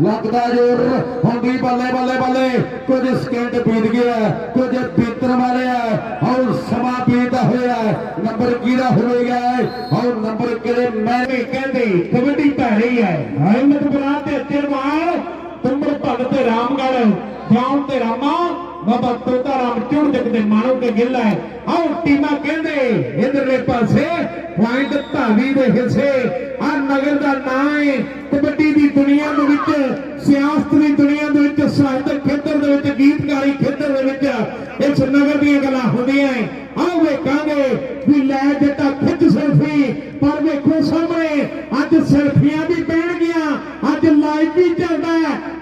ਲੱਗਦਾ ਜੋਰ ਹੁੰਦੀ ਬੱਲੇ ਬੱਲੇ ਬੱਲੇ, ਕੁਝ ਸਕਿੰਟ ਬੀਤ ਗਿਆ, ਕੁਝ ਬੀਤਣ ਵਾਲੇ ਆ ਸਮਾਂ ਬੀਤਦਾ ਹੋਇਆ। ਨੰਬਰ ਕਿਹਦਾ ਹੋਵੇਗਾ ਹੁਣ ਨੰਬਰ ਕਿਹੜੇ ਮੈਂ ਮੈਂ ਕਹਿੰਦੇ, ਕਬੱਡੀ ਭੈਣੀ ਹੈ। ਹਿੰਮਤ ਤੇ ਅਚਰਵਾਲ ਤੁਮਰ ਭਗਤ ਰਾਮਗੜ ਜਾਉਂ ਤੇ ਰਾਮਾ, ਬਾਬਾ ਤੋਤਾ ਰਾਮ ਚੁਣ ਜਗ ਦੇ ਮਾਣੋ ਕੇ ਗਿੱਲਾ ਹੈ। ਆਓ ਟੀਮਾਂ ਕਹਿੰਦੇ, ਇਧਰਲੇ ਪਾਸੇ, ਪੁਆਇੰਟ ਧਾਵੀ ਦੇ ਹਿੱਸੇ। ਆ ਨਗਰ ਦਾ ਨਾਂ ਹੈ ਕਬੱਡੀ ਦੀ ਦੁਨੀਆ ਦੇ ਵਿੱਚ। ਸਿਆਸਤ ਦੀ ਦੁਨੀਆ ਦੇ ਵਿੱਚ, ਸਾਹਿਤਕ ਖੇਤਰ ਦੇ ਵਿੱਚ, ਗੀਤਕਾਰੀ ਖੇਤਰ ਦੇ ਵਿੱਚ ਇਸ ਨਗਰ ਦੀਆਂ ਗੱਲਾਂ ਹੁੰਦੀਆਂ ਆਓ ਵੇਖਾਂਗੇ ਵੀ ਲੈ ਜੱਟਾ ਖਿੱਚ ਸੈਲਫੀ, ਪਰ ਵੇਖੋ ਸਾਹਮਣੇ, ਅੱਜ ਸੈਲਫੀਆਂ ਵੀ ਪੈਣਗੀਆਂ, ਅੱਜ ਲਾਈਵ ਵੀ ਚੱਲਦਾ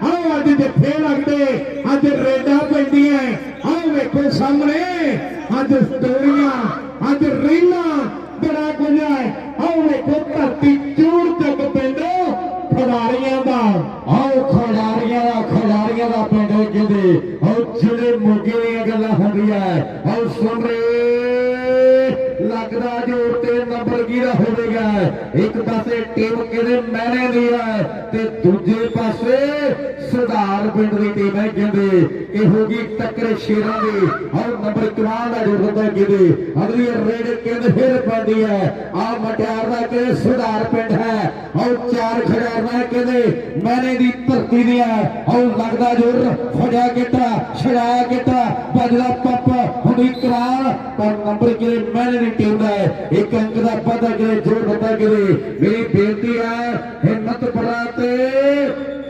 ਆਓ ਅੱਜ ਜੱਫੇ ਲੱਗਦੇ, ਅੱਜ ਰੇਡਾਂ ਪੈਂਦੀਆਂ ਆਓ ਵੇਖੋ ਸਾਹਮਣੇ, ਅੱਜ ਸਟੋਰੀਆਂ, ਅੱਜ ਰੀਲਾਂ ਬੜਾ ਕੁਝ ਹੈ। ਆਓ ਵੇਖੋ ਧਰਤੀ ਚੂੜ ਜੱਗ ਪੈਂਦੇ ਖਿਡਾਰੀਆਂ ਦਾ। ਆਓ ਖਿਡਾਰੀਆਂ ਦਾ ਖਿਡਾਰੀਆਂ ਦਾ ਪਿੰਡ ਕਹਿੰਦੇ ਉਹ ਜਿਹੜੇ ਮੋਗੇ ਦੀਆਂ ਗੱਲਾਂ ਹੁੰਦੀਆਂ। ਆਓ ਸੁਣ ਰਹੇ। ਲੱਗਦਾ ਜੋ ਤੇ ਨੰਬਰ ਕਿਹਦਾ ਹੋਵੇਗਾ ਇੱਕ ਪਾਸੇ ਟੀਮ ਕਿਹਦੇ ਮਹਿਨੇ ਦੀ ਹੈ ਤੇ ਦੂਜੇ ਪਾਸੇ ਸੁਧਾਰ ਪਿੰਡ ਦੀ ਟੀਮ ਹੈ ਕਹਿੰਦੇ ਇਹ ਹੋਗੀ ਟੱਕਰ ਸ਼ੇਰਾਂ ਦੀ। ਆਓ ਨੰਬਰ ਕਮਾਲ ਦਾ ਜੋਰ ਹੁੰਦਾ ਕਹਿੰਦੇ ਅਗਲੀ ਰੇਡ ਕਹਿੰਦੇ ਫਿਰ ਪੈਂਦੀ ਹੈ? ਆ ਮਟਿਆਰ ਦਾ ਕਿ ਸੁਧਾਰ ਪਿੰਡ ਹੈ। ਆਓ ਚਾਰ ਖਿਡਾਰੀਆਂ ਕਹਿੰਦੇ ਮੈਨੇ ਦੀ ਧਰਤੀ ਦੀ ਹੈ। ਆਓ ਲੱਗਦਾ ਜੋਰ ਫੜਿਆ ਗਿੱਟਾ ਛੜਾਇਆ ਗਿੱਟਾ ਵੱਜਦਾ ਪੱਪ। ਹੁੰਦੀ ਕਰਾਲ। ਪਰ ਨੰਬਰ ਕਿਹੜੇ ਮੈਨੇ ਦੀ ਟੀਮ ਦਾ ਹੈ? ਇੱਕ ਅੰਕ ਦਾ ਪਤਾ ਕਰੇ ਜੋ ਪਤਾ ਕਰੇ ਮੇਰੀ ਬੇਨਤੀ ਹੈ ਹਿੰਮਤਪੁਰਾ ਤੇ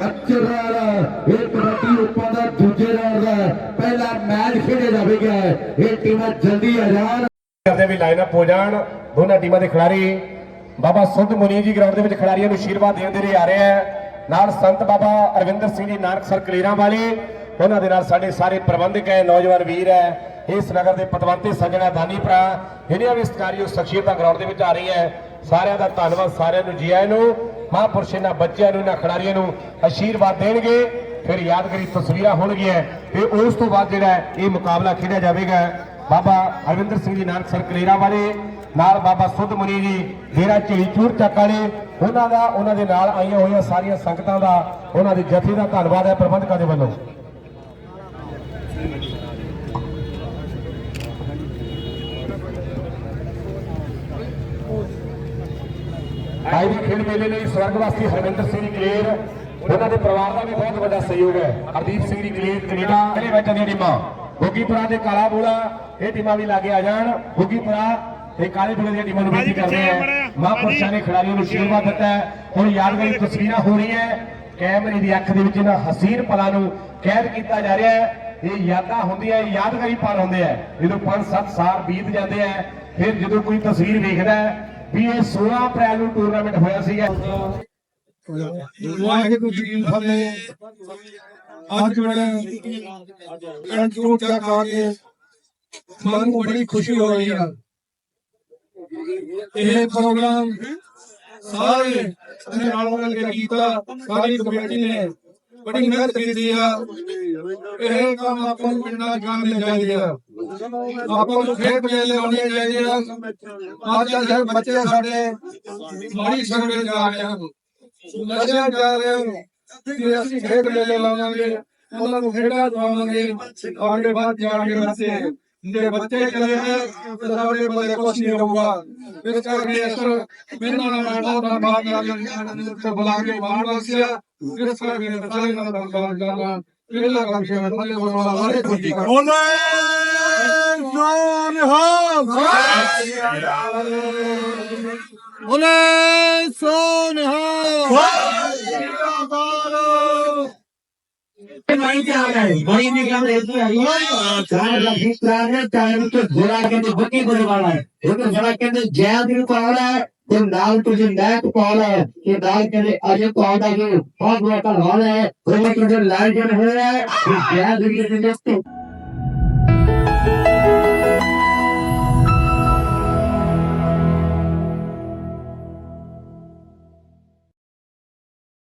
ਅਚਰਾਲ ਇਹ ਕਬੱਡੀ ਉੱਪਾਂ ਦਾ ਦੂਜੇ ਰਾਉਂਡ ਦਾ। ਪਹਿਲਾ ਮੈਚ ਖੇਡੇ ਜਾਵੇਗਾ। ਇਹ ਟੀਮਾਂ ਜਲਦੀ ਆ ਜਾਣ। ਕਰਦੇ ਵੀ ਲਾਈਨਅਪ ਹੋ ਜਾਣ। ਦੋਨਾਂ ਟੀਮਾਂ ਦੇ ਖਿਡਾਰੀ। ਬਾਬਾ ਸੁਧ ਮੁਨੀ ਜੀ ਗਰਾਊਂਡ ਦੇ ਵਿੱਚ ਖਿਡਾਰੀਆਂ ਨੂੰ ਅਸ਼ੀਰਵਾਦ ਦੇਣ ਦੇ ਲਈ ਆ ਰਹੇ ਆ। ਨਾਲ ਸੰਤ ਬਾਬਾ ਅਰਵਿੰਦਰ ਸਿੰਘ ਜੀ ਨਾਨਕ ਸਰ ਕਲੇਰਾਂ ਵਾਲੇ ਉਹਨਾਂ ਦੇ ਨਾਲ ਸਾਡੇ ਸਾਰੇ ਪ੍ਰਬੰਧਕ ਹੈ, ਨੌਜਵਾਨ ਵੀਰ ਹੈ, ਇਸ ਨਗਰ ਦੇ ਪਤਵੰਤੇ ਸੱਜਣਾ ਦਾਨੀ ਭਰਾ ਜਿਹੜੀਆਂ ਵੀ ਸਤਿਕਾਰਯੋਗ ਸ਼ਖਸੀਅਤਾਂ ਗਰਾਊਂਡ ਦੇ ਵਿੱਚ ਆ ਰਹੀਆਂ ਹੈ, ਸਾਰਿਆਂ ਦਾ ਧੰਨਵਾਦ, ਸਾਰਿਆਂ ਨੂੰ, ਜੀ ਆਇਆਂ ਨੂੰ, ਮਹਾਂਪੁਰਸ਼ ਇਹਨਾਂ ਬੱਚਿਆਂ ਨੂੰ, ਇਹਨਾਂ ਖਿਡਾਰੀਆਂ ਨੂੰ ਆਸ਼ੀਰਵਾਦ ਦੇਣਗੇ, ਫਿਰ ਯਾਦਗਾਰੀ ਤਸਵੀਰਾਂ ਹੋਣਗੀਆਂ ਤੇ ਉਸ ਤੋਂ ਬਾਅਦ ਜਿਹੜਾ ਇਹ ਮੁਕਾਬਲਾ ਖੇਡਿਆ ਜਾਵੇਗਾ ਬਾਬਾ ਅਰਵਿੰਦਰ ਸਿੰਘ ਜੀ ਨਾਨਕ ਸਰ ਕਲੇਰਾ ਵਾਲੇ, ਨਾਲ ਬਾਬਾ ਸੁੱਧ ਮੁਨੀ ਜੀ, ਡੇਰਾ ਝੀਲੀ ਚੱਕ ਵਾਲੇ, ਉਹਨਾਂ ਦਾ, ਉਹਨਾਂ ਦੇ ਨਾਲ ਆਈਆਂ ਹੋਈਆਂ ਸਾਰੀਆਂ ਸੰਗਤਾਂ ਦਾ, ਉਹਨਾਂ ਦੇ ਜਥੇ ਦਾ ਧੰਨਵਾਦ ਹੈ ਪ੍ਰਬੰਧਕਾਂ ਦੇ ਵੱਲੋਂ। ਅੱਜ ਦੇ ਖੇਡ ਮੇਲੇ ਲਈ ਸਵਰਗਵਾਸੀ ਹਰਵਿੰਦਰ ਸਿੰਘ ਜੀ ਕਲੇਰ ਉਹਨਾਂ ਦੇ ਪਰਿਵਾਰ ਦਾ ਵੀ ਬਹੁਤ ਵੱਡਾ ਸਹਿਯੋਗ ਹੈ। ਹਰਦੀਪ ਸਿੰਘ ਜੀ ਕਲੇਰ ਕੈਨੇਡਾ ਪਹਿਲੇ ਬੈਠਾਂ ਦੀਆਂ ਟੀਮਾਂ। ਬੁੱਗੀਪੁਰਾ ਤੇ ਕਾਲਾ ਬੋਲਾ ਇਹ ਟੀਮਾਂ ਵੀ ਲਾਗੇ ਆ ਜਾਣ। ਬੁੱਗੀਪੁਰਾ ਤੇ ਕਾਲੇ ਬੋਲੇ ਦੀਆਂ ਟੀਮਾਂ ਨੂੰ ਬੇਨਤੀ ਕਰਦੇ ਆ ਮਹਾਂਪੁਰਸ਼ਾਂ ਨੇ ਖਿਡਾਰੀਆਂ ਨੂੰ ਆਸ਼ੀਰਵਾਦ ਦਿੱਤਾ ਹੈ। ਹੁਣ ਯਾਦਗਾਰੀ ਤਸਵੀਰਾਂ ਹੋ ਰਹੀਆਂ ਕੈਮਰੇ ਦੀ ਅੱਖ ਦੇ ਵਿੱਚ ਇਹਨਾਂ ਹਸੀਨ ਪਲਾਂ ਨੂੰ ਕੈਦ ਕੀਤਾ ਜਾ ਰਿਹਾ ਹੈ। ਇਹ ਯਾਦਾਂ ਹੁੰਦੀਆਂ ਯਾਦਗਾਰੀ ਪਲ ਹੁੰਦੇ ਆ ਜਦੋਂ 5-7 ਸਾਲ ਬੀਤ ਜਾਂਦੇ ਆ ਫਿਰ ਜਦੋਂ ਕੋਈ ਤਸਵੀਰ ਵੇਖਦਾ ਹੈ ਵੀ ਇਹ 16 ਅਪ੍ਰੈਲ ਨੂੰ ਟੂਰਨਾਮੈਂਟ ਹੋਇਆ ਸੀਗਾ। ਵਾਹਿਗੁਰੂ ਜੀ ਕੀ ਫਤਿਹ। ਅੱਜ ਬੜਾ ਅੰਤਰੋਂ ਚਾ ਖਾ ਕੇ ਮਨ ਨੂੰ ਬੜੀ ਖੁਸ਼ੀ ਹੋ ਰਹੀ ਹੈ ਇਹ ਪ੍ਰੋਗਰਾਮ ਸਾਰੇ ਨਾਲ ਮਿਲ ਕੇ ਕੀਤਾ। ਸਾਰੀ ਕਮੇਟੀ ਨੇ ਬੜੀ ਮਿਹਨਤ ਕੀਤੀ ਆ। ਇਹ ਕੰਮ ਆਪਾਂ ਨੂੰ ਪਿੰਡਾਂ ਜਾਣੇ ਚਾਹੀਦੇ ਆ। ਆਪਾਂ ਨੂੰ ਖੇਤ ਮੇਲੇ ਹੋਣੇ ਚਾਹੀਦੇ ਆ। ਅੱਜ ਕੱਲ੍ਹ ਬੱਚੇ ਸਾਡੇ, ਮਾੜੀ ਸੰਗਤ ਜਾ ਰਹੇ ਹਨ ਨਸ਼ਿਆਂ ਜਾ ਰਹੇ ਹਨ ਤੇ ਅਸੀਂ ਖੇਤ ਮੇਲੇ ਲਾਵਾਂਗੇ, ਉਹਨਾਂ ਨੂੰ ਖੇਡਾਂ ਦਵਾਵਾਂਗੇ ਆਗੇ ਬਾਅਦ ਜਾਣਗੇ ਬੱਚੇ। ਜੇ ਬੱਚੇ ਚਲੇ ਗਏ ਤਾਂ ਸਾਡੇ ਕੋਲ ਕੁਛ ਨਹੀਂ ਰਹੂਗਾ ਇਸ ਕਰਕੇ ਅਸਰ ਮੈਨੂੰ ਨਾ ਬਹੁਤ ਧੰਨਵਾਦ ਕਰਦੇ ਤੇ ਬੁਲਾ ਕੇ ਬਾਹਰ ਵਸਿਆ ਇਸ ਕਰਕੇ ਸਾਰੇ ਨਾਲ ਧੰਨਵਾਦ ਕਰਦਾ ਪਹਿਲਾ ਕੰਮ ਸ਼ੇਰ ਥੱਲੇ ਬੋਲਣਾ ਵਾਲੇ ਹੈ ਤੇ ਨਾਲ ਤੁਝ ਲੈਕ ਪਾਉਣਾ ਹੈ ਕਿ ਨਾਲ ਕਹਿੰਦੇ ਅਜੇ ਪਾਉਣਾ ਹੈ ਬਹੁਤ ਬੜਾ ਧੰਨਵਾਦ ਹੈ ਉਹ ਤੁਝ ਲਾਇਕ ਹੋਇਆ। ਹੈ ਜੈ ਦਿਲ ਦੇ